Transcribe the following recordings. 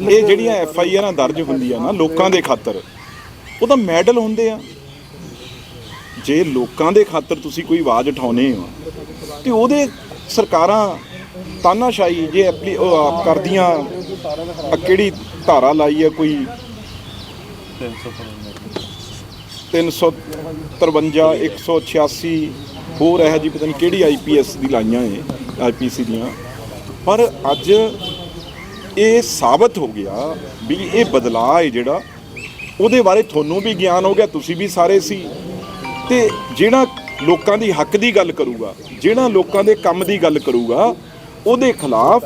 ਇਹ ਜਿਹੜੀਆਂ F I ਆਰਾਂ ਦਰਜ ਹੁੰਦੀਆਂ ਨਾ ਲੋਕਾਂ ਦੇ ਖਾਤਰ, ਉਹ ਤਾਂ ਮੈਡਲ ਹੁੰਦੇ ਆ। ਜੇ ਲੋਕਾਂ ਦੇ ਖਾਤਰ ਤੁਸੀਂ ਕੋਈ ਆਵਾਜ਼ ਉਠਾਉਨੇ ਹੋ, ਤੇ ਉਹਦੇ ਸਰਕਾਰਾਂ ਤਾਨਾਸ਼ਾਹੀ ਜੇ ਐਪਲੀ, ਉਹ ਕਰਦੀਆਂ ਕਿਹੜੀ ਧਾਰਾ ਲਾਈ ਆ ਕੋਈ? 353 186 ਹੋਰ ਇਹ ਜੀ ਪਤਾ ਨਹੀਂ ਕਿਹੜੀ ਆਈਪੀਐਸ ਦੀ ਲਾਈਆਂ ਏ ਆਈਪੀਸੀ ਦੀਆਂ। ਪਰ ਅੱਜ ਇਹ ਸਾਬਤ ਹੋ ਗਿਆ ਵੀ ਇਹ ਬਦਲਾਅ ਹੈ ਜਿਹੜਾ, ਉਹਦੇ ਬਾਰੇ ਤੁਹਾਨੂੰ ਵੀ ਗਿਆਨ ਹੋ ਗਿਆ, ਤੁਸੀਂ ਵੀ ਸਾਰੇ ਸੀ। ਤੇ ਜਿਹੜਾ ਲੋਕਾਂ ਦੀ ਹੱਕ ਦੀ ਗੱਲ ਕਰੂਗਾ, ਜਿਹੜਾ ਲੋਕਾਂ ਦੇ ਕੰਮ ਦੀ ਗੱਲ ਕਰੂਗਾ, ਉਹਦੇ ਖਿਲਾਫ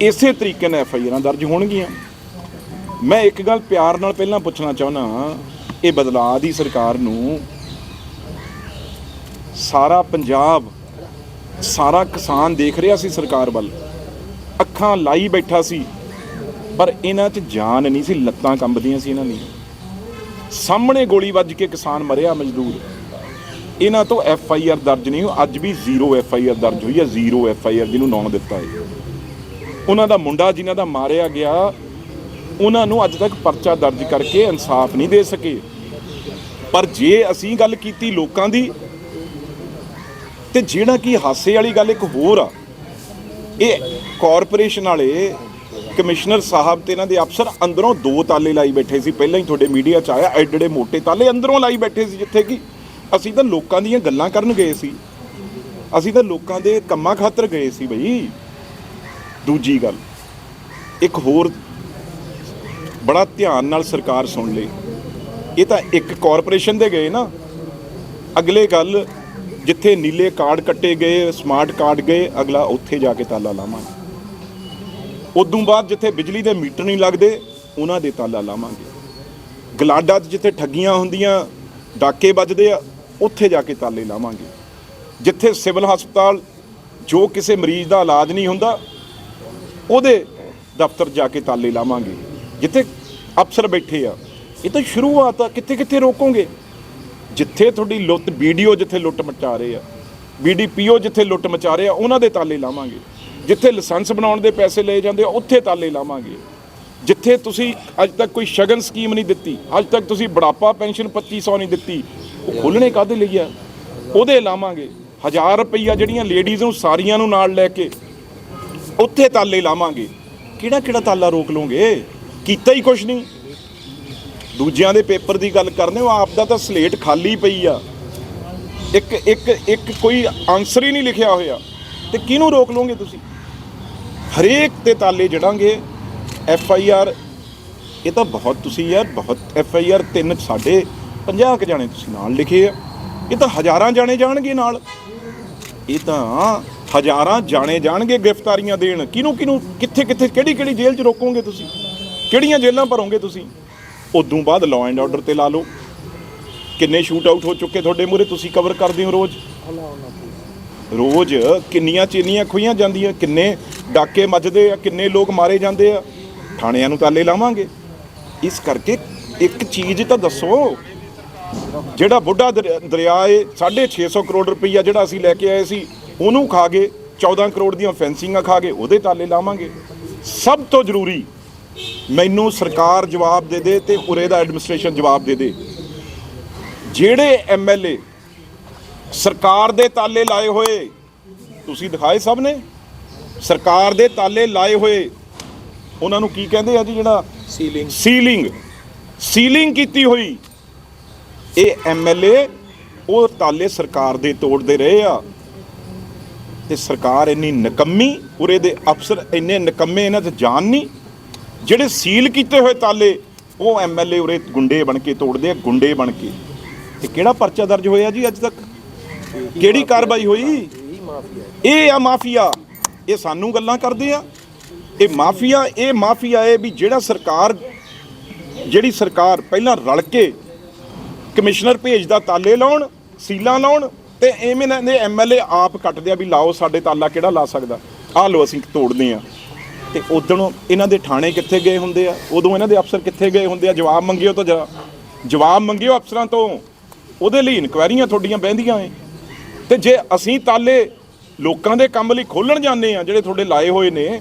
ਇਸੇ ਤਰੀਕੇ ਨਾਲ ਐਫ ਆਈ ਆਰਾਂ ਦਰਜ ਹੋਣਗੀਆਂ। ਮੈਂ ਇੱਕ ਗੱਲ ਪਿਆਰ ਨਾਲ ਪਹਿਲਾਂ ਪੁੱਛਣਾ ਚਾਹੁੰਦਾ ਇਹ ਬਦਲਾਅ ਦੀ ਸਰਕਾਰ ਨੂੰ ਸਾਰਾ ਪੰਜਾਬ, ਸਾਰਾ ਕਿਸਾਨ ਦੇਖ ਰਿਹਾ ਸੀ ਸਰਕਾਰ ਵੱਲ। ਅੱਖਾਂ ਲਾਈ ਬੈਠਾ ਸੀ। ਪਰ ਇਹਨਾਂ 'ਚ ਜਾਨ ਨਹੀਂ ਸੀ, ਲੱਤਾਂ ਕੰਬਦੀਆਂ ਸੀ ਇਹਨਾਂ ਦੀਆਂ। ਸਾਹਮਣੇ ਗੋਲੀ ਵੱਜ ਕੇ ਕਿਸਾਨ ਮਰਿਆ ਮਜ਼ਦੂਰ। ਇਹਨਾਂ ਤੋਂ ਐਫ ਆਈ ਆਰ ਦਰਜ ਨਹੀਂ ਹੋਈ। ਅੱਜ ਵੀ ਜ਼ੀਰੋ ਐਫ ਆਈ ਆਰ ਦਰਜ ਹੋਈ ਹੈ। ਜ਼ੀਰੋ ਐਫ ਆਈ ਆਰ ਜਿਹਨੂੰ ਨਾਂ ਦਿੱਤਾ ਹੈ। ਉਹਨਾਂ ਦਾ ਮੁੰਡਾ ਜਿਨ੍ਹਾਂ ਦਾ ਮਾਰਿਆ ਗਿਆ, ਉਹਨਾਂ ਨੂੰ ਅੱਜ ਤੱਕ ਪਰਚਾ ਦਰਜ ਕਰਕੇ ਇਨਸਾਫ ਨਹੀਂ ਦੇ ਸਕੇ। ਪਰ ਜੇ ਅਸੀਂ ਗੱਲ ਕੀਤੀ ਲੋਕਾਂ ਦੀ, ਤੇ ਜਿਹੜਾ ਕਿ ਹਾਸੇ ਵਾਲੀ ਗੱਲ ਇੱਕ ਹੋਰ ਆ, ਇਹ ਕਾਰਪੋਰੇਸ਼ਨ ਵਾਲੇ ਕਮਿਸ਼ਨਰ ਸਾਹਿਬ ਤੇ ਇਹਨਾਂ ਦੇ ਅਫਸਰ ਅੰਦਰੋਂ ਦੋ ਤਾਲੇ ਲਾਈ ਬੈਠੇ ਸੀ। ਪਹਿਲਾਂ ਹੀ ਤੁਹਾਡੇ ਮੀਡੀਆ 'ਚ ਆਇਆ ਐਡੇ ਮੋਟੇ ਤਾਲੇ ਅੰਦਰੋਂ ਲਾਈ ਬੈਠੇ ਸੀ ਜਿੱਥੇ ਕਿ ਅਸੀਂ ਤਾਂ ਲੋਕਾਂ ਦੀਆਂ ਗੱਲਾਂ ਕਰਨ ਗਏ ਸੀ। ਅਸੀਂ ਤਾਂ ਲੋਕਾਂ ਦੇ ਕੰਮਾਂ ਖਾਤਰ ਗਏ ਸੀ ਬਈ। ਦੂਜੀ ਗੱਲ, ਇੱਕ ਹੋਰ ਬੜਾ ਧਿਆਨ ਨਾਲ ਸਰਕਾਰ ਸੁਣ ਲਈ ਇਹ ਤਾਂ ਇੱਕ ਕਾਰਪੋਰੇਸ਼ਨ ਦੇ ਗਏ ਨਾ। ਅਗਲੇ ਗੱਲ, ਜਿੱਥੇ ਨੀਲੇ ਕਾਰਡ ਕੱਟੇ ਗਏ ਸਮਾਰਟ ਕਾਰਡ ਗਏ, ਅਗਲਾ ਉੱਥੇ ਜਾ ਕੇ ਤਾਲਾ ਲਾਵਾਂਗੇ। ਉਦੋਂ ਬਾਅਦ ਜਿੱਥੇ ਬਿਜਲੀ ਦੇ ਮੀਟਰ ਨਹੀਂ ਲੱਗਦੇ, ਉਹਨਾਂ ਦੇ ਤਾਲਾ ਲਾਵਾਂਗੇ। ਗਲਾਡਾ 'ਚ ਜਿੱਥੇ ਠੱਗੀਆਂ ਹੁੰਦੀਆਂ, ਡਾਕੇ ਵੱਜਦੇ ਆ, ਉੱਥੇ ਜਾ ਕੇ ਤਾਲੇ ਲਾਵਾਂਗੇ। ਜਿੱਥੇ ਸਿਵਲ ਹਸਪਤਾਲ ਜੋ ਕਿਸੇ ਮਰੀਜ਼ ਦਾ ਇਲਾਜ ਨਹੀਂ ਹੁੰਦਾ, ਉਹਦੇ ਦਫ਼ਤਰ ਜਾ ਕੇ ਤਾਲੇ ਲਾਵਾਂਗੇ। ਜਿੱਥੇ ਅਫਸਰ ਬੈਠੇ ਆ, ਇਹ ਤਾਂ ਸ਼ੁਰੂਆਤ ਆ ਕਿੱਥੇ ਕਿੱਥੇ ਰੋਕੋਗੇ? ਜਿੱਥੇ ਤੁਹਾਡੀ ਲੁੱਟ ਵੀਡੀਓ ਜਿੱਥੇ ਲੁੱਟ ਮਚਾ ਰਹੇ ਆ, ਬੀਡੀਪੀਓ ਜਿੱਥੇ ਲੁੱਟ ਮਚਾ ਰਹੇ ਆ, ਉਹਨਾਂ ਦੇ ਤਾਲੇ ਲਾਵਾਂਗੇ। ਜਿੱਥੇ ਲਾਇਸੈਂਸ ਬਣਾਉਣ ਦੇ ਪੈਸੇ ਲਏ ਜਾਂਦੇ ਆ, ਉੱਥੇ ਤਾਲੇ ਲਾਵਾਂਗੇ। ਜਿੱਥੇ ਤੁਸੀਂ ਅੱਜ ਤੱਕ ਕੋਈ ਸ਼ਗਨ ਸਕੀਮ ਨਹੀਂ ਦਿੱਤੀ, ਅੱਜ ਤੱਕ ਤੁਸੀਂ ਬੁਢਾਪਾ ਪੈਨਸ਼ਨ 2500 ਨਹੀਂ ਦਿੱਤੀ, ਉਹ ਖੋਲਣੇ ਕਾਦੇ ਲਈ ਆ? ਉਹਦੇ ਲਾਵਾਂਗੇ। 1000 ਰੁਪਈਆ ਜਿਹੜੀਆਂ ਲੇਡੀਜ਼ ਨੂੰ, ਸਾਰੀਆਂ ਨੂੰ ਨਾਲ ਲੈ ਕੇ, ਉੱਥੇ ਤਾਲੇ ਲਾਵਾਂਗੇ। ਕਿਹੜਾ ਕਿਹੜਾ ਤਾਲਾ ਰੋਕ ਲਓਗੇ? ਕੀਤਾ ਹੀ ਕੁਛ ਨਹੀਂ। ਦੂਜਿਆਂ ਦੇ ਪੇਪਰ ਦੀ ਗੱਲ ਕਰਨੇ ਹੋ, ਆਪ ਦਾ ਤਾਂ ਸਲੇਟ ਖਾਲੀ ਪਈ ਆ। ਇੱਕ ਇੱਕ ਇੱਕ ਕੋਈ ਆਨਸਰ ਹੀ ਨਹੀਂ ਲਿਖਿਆ ਹੋਇਆ। ਤੇ ਕਿਹਨੂੰ ਰੋਕ ਲਓਗੇ ਤੁਸੀਂ? ਹਰੇਕ ਤੇ ਤਾਲੇ ਜੜਾਂਗੇ। ਐਫ ਆਈ ਆਰ ਇਹ ਤਾਂ ਬਹੁਤ ਤੁਸੀਂ ਯਾਰ, ਬਹੁਤ ਐਫ ਆਈ ਆਰ ਤਿੰਨ ਸਾਡੇ 50 ਕ ਜਾਣੇ ਤੁਸੀਂ ਨਾਲ ਲਿਖੇ ਆ। ਇਹ ਤਾਂ ਹਜ਼ਾਰਾਂ ਜਾਣੇ ਜਾਣਗੇ ਨਾਲ। ਇਹ ਤਾਂ ਹਜ਼ਾਰਾਂ ਜਾਣੇ ਜਾਣਗੇ ਗ੍ਰਿਫਤਾਰੀਆਂ ਦੇਣ। ਕਿਹਨੂੰ ਕਿਹਨੂੰ, ਕਿੱਥੇ ਕਿੱਥੇ, ਕਿਹੜੀ ਕਿਹੜੀ ਜੇਲ੍ਹ 'ਚ ਰੋਕੋਗੇ ਤੁਸੀਂ? ਕਿਹੜੀਆਂ ਜੇਲ੍ਹਾਂ ਭਰੋਗੇ ਤੁਸੀਂ? ਉਦੋਂ ਬਾਅਦ ਲਾਅ ਐਂਡ ਆਰਡਰ ਤੇ ਲਾ ਲਓ। ਕਿੰਨੇ ਸ਼ੂਟ ਆਊਟ ਹੋ ਚੁੱਕੇ ਤੁਹਾਡੇ ਮੂਰੇ ਤੁਸੀਂ ਕਵਰ ਕਰਦੇ ਹੋ ਰੋਜ਼? ਰੋਜ਼ ਕਿੰਨੀਆਂ ਚੀਨੀਆਂ ਖੋਈਆਂ ਜਾਂਦੀਆਂ, ਕਿੰਨੇ ਡਾਕੇ ਮੱਜਦੇ ਆ, ਕਿੰਨੇ ਲੋਕ ਮਾਰੇ ਜਾਂਦੇ ਆ, ਥਾਣਿਆਂ ਨੂੰ ਤਾਲੇ ਲਾਵਾਂਗੇ। ਇਸ ਕਰਕੇ ਇੱਕ ਚੀਜ਼ ਤਾਂ ਦੱਸੋ, ਜਿਹੜਾ ਬੁੱਢਾ ਦਰ- ਦਰਿਆ ਏ 650 ਕਰੋੜ ਰੁਪਈਆ ਜਿਹੜਾ ਅਸੀਂ ਲੈ ਕੇ ਆਏ ਸੀ, ਉਹਨੂੰ ਖਾ ਗਏ 14 ਕਰੋੜ ਦੀਆਂ ਫੈਂਸਿੰਗਾਂ ਖਾ ਗਏ, ਉਹਦੇ ਤਾਲੇ ਲਾਵਾਂਗੇ। ਸਭ ਤੋਂ ਜ਼ਰੂਰੀ, ਮੈਨੂੰ ਸਰਕਾਰ ਜਵਾਬ ਦੇ ਦੇ ਤੇ ਉਰੇ ਦਾ ਐਡਮਿਨਿਸਟ੍ਰੇਸ਼ਨ ਜਵਾਬ ਦੇ ਦੇ। ਜਿਹੜੇ ਐਮਐਲਏ ਸਰਕਾਰ ਦੇ ਤਾਲੇ ਲਾਏ ਹੋਏ, ਤੁਸੀਂ ਦਿਖਾਏ ਸਭ ਨੇ? ਸਰਕਾਰ ਦੇ ਤਾਲੇ ਲਾਏ ਹੋਏ ਉਹਨਾਂ ਨੂੰ ਕੀ ਕਹਿੰਦੇ ਆ ਜੀ ਜਿਹੜਾ ਸੀਲਿੰਗ ਸੀਲਿੰਗ ਸੀਲਿੰਗ ਕੀਤੀ ਹੋਈ। ਇਹ ਐਮਐਲਏ ਉਹ ਤਾਲੇ ਸਰਕਾਰ ਦੇ ਤੋੜਦੇ ਰਹੇ ਆ। ਤੇ ਸਰਕਾਰ ਇੰਨੀ ਨਕੰਮੀ ਉਰੇ ਦੇ ਅਫਸਰ ਇੰਨੇ ਨਕੰਮੇ ਇਹਨਾਂ 'ਚ ਜਾਨ ਨਹੀਂ। ਜਿਹੜੇ ਸੀਲ ਕੀਤੇ ਹੋਏ ਤਾਲੇ ਉਹ ਐਮਐਲਏ ਉਰੇ ਗੁੰਡੇ ਬਣ ਕੇ ਤੋੜਦੇ ਆ ਗੁੰਡੇ ਬਣ ਕੇ। ਤੇ ਕਿਹੜਾ ਪਰਚਾ ਦਰਜ ਹੋਇਆ ਜੀ ਅੱਜ ਤੱਕ? ਕਿਹੜੀ ਕਾਰਵਾਈ ਹੋਈ? ਇਹ ਆ ਮਾਫੀਆ। ਇਹ ਸਾਨੂੰ ਗੱਲਾਂ ਕਰਦੇ ਆ। ਇਹ ਮਾਫੀਆ ਇਹ ਮਾਫੀਆ ਇਹ ਵੀ ਜਿਹੜਾ ਸਰਕਾਰ, ਜਿਹੜੀ ਸਰਕਾਰ ਪਹਿਲਾਂ ਰਲ ਕੇ ਕਮਿਸ਼ਨਰ ਭੇਜਦਾ ਤਾਲੇ ਲਾਉਣ, ਸੀਲਾਂ ਲਾਉਣ ਤੇ ਐਵੇਂ ਨਾ ਨੇ ਐਮਐਲਏ ਆਪ ਕੱਟਦੇ ਆ ਵੀ ਲਾਓ, ਸਾਡੇ ਤਾਲਾ ਕਿਹੜਾ ਲਾ ਸਕਦਾ? ਆ ਲੋ ਅਸੀਂ ਤੋੜਦੇ ਆ ਤੇ ਉਦੋਂ ਇਹਨਾਂ ਦੇ ਥਾਣੇ ਕਿੱਥੇ ਗਏ ਹੁੰਦੇ ਆ? ਉਦੋਂ ਇਹਨਾਂ ਦੇ ਅਫਸਰ ਕਿੱਥੇ ਗਏ ਹੁੰਦੇ ਆ? ਜਵਾਬ ਮੰਗਿਓ ਤਾਂ ਜਵਾਬ ਮੰਗਿਓ ਅਫਸਰਾਂ ਤੋਂ। ਉਹਦੇ ਲਈ ਇਨਕੁਆਇਰੀਆਂ ਤੁਹਾਡੀਆਂ ਬਹਿੰਦੀਆਂ ਏ ਤੇ ਜੇ ਅਸੀਂ ਤਾਲੇ ਲੋਕਾਂ ਦੇ ਕੰਮ ਲਈ ਖੋਲਣ ਜਾਂਦੇ ਆ, ਜਿਹੜੇ ਤੁਹਾਡੇ ਲਾਏ ਹੋਏ ਨੇ,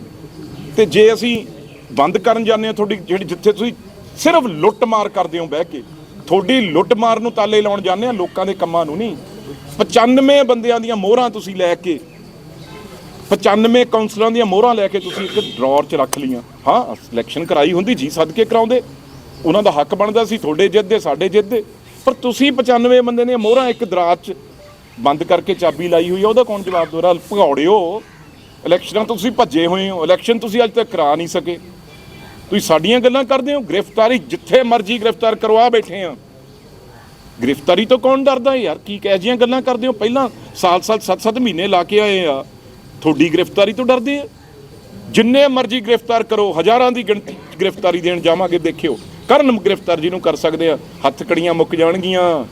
ਤੇ ਜੇ ਅਸੀਂ ਬੰਦ ਕਰਨ ਜਾਂਦੇ ਆ ਤੁਹਾਡੀ, ਜਿਹੜੀ ਜਿੱਥੇ ਤੁਸੀਂ ਸਿਰਫ ਲੁੱਟ ਮਾਰ ਕਰਦੇ ਹੋ ਬਹਿ ਕੇ, ਤੁਹਾਡੀ ਲੁੱਟ ਮਾਰ ਨੂੰ ਤਾਲੇ ਲਾਉਣ ਜਾਂਦੇ ਆ, ਲੋਕਾਂ ਦੇ ਕੰਮਾਂ ਨੂੰ ਨਹੀਂ। 95 ਬੰਦਿਆਂ ਦੀਆਂ ਮੋਹਰਾਂ ਤੁਸੀਂ ਲੈ ਕੇ 95 ਕਾਉਂਸਲਰਾਂ ਦੀਆਂ ਮੋਹਰਾਂ ਲੈ ਕੇ ਤੁਸੀਂ ਇੱਕ ਡਰਾਅਰ 'ਚ ਰੱਖ ਲੀਆਂ ਹਾਂ ਸਿਲੈਕਸ਼ਨ ਕਰਾਈ ਹੁੰਦੀ, ਜੀ ਸਦਕੇ ਕਰਾਉਂਦੇ। ਉਹਨਾਂ ਦਾ ਹੱਕ ਬਣਦਾ ਸੀ, ਤੁਹਾਡੇ ਜਿੱਦ ਦੇ, ਸਾਡੇ ਜਿੱਦ ਦੇ। ਪਰ ਤੁਸੀਂ 95 ਬੰਦੇ ਦੀਆਂ ਮੋਹਰਾਂ ਇੱਕ ਦਰਾਜ 'ਚ ਬੰਦ ਕਰਕੇ ਚਾਬੀ ਲਾਈ ਹੋਈ ਆ, ਉਹਦਾ ਕੌਣ ਜਵਾਬ ਦੇਵੇਗਾ ਭਗੌੜਿਓ, ਇਲੈਕਸ਼ਨਾਂ ਤੋਂ ਤੁਸੀਂ ਭੱਜੇ ਹੋਏ ਹੋ, ਇਲੈਕਸ਼ਨ ਤੁਸੀਂ ਅੱਜ ਤੱਕ ਕਰਾ ਨਹੀਂ ਸਕੇ। ਤੁਸੀਂ ਸਾਡੀਆਂ ਗੱਲਾਂ ਕਰਦੇ ਹੋ, ਗ੍ਰਿਫਤਾਰੀ ਜਿੱਥੇ ਮਰਜ਼ੀ ਗ੍ਰਿਫਤਾਰ ਕਰਵਾ ਬੈਠੇ ਆ। ਗ੍ਰਿਫਤਾਰੀ ਤੋਂ ਕੌਣ ਡਰਦਾ ਯਾਰ? ਕੀ ਕਹਿ ਜੀਆਂ ਗੱਲਾਂ ਕਰਦੇ ਹੋ? ਪਹਿਲਾਂ ਸਾਲ ਸਾਲ 7-7 ਮਹੀਨੇ ਲਾ ਕੇ ਆਏ ਆ। ਤੁਹਾਡੀ ਗ੍ਰਿਫਤਾਰੀ ਤੋਂ ਡਰਦੇ ਆ? ਜਿੰਨੇ ਮਰਜ਼ੀ ਗ੍ਰਿਫਤਾਰ ਕਰੋ, ਹਜ਼ਾਰਾਂ ਦੀ ਗਿਣਤੀ ਗ੍ਰਿਫਤਾਰੀ ਦੇਣ ਜਾਵਾਂਗੇ, ਦੇਖਿਓ। ਕਰਨ ਗ੍ਰਿਫਤਾਰ ਜਿਹਨੂੰ ਕਰ ਸਕਦੇ ਆ, ਹੱਥ ਕੜੀਆਂ ਮੁੱਕ ਜਾਣਗੀਆਂ।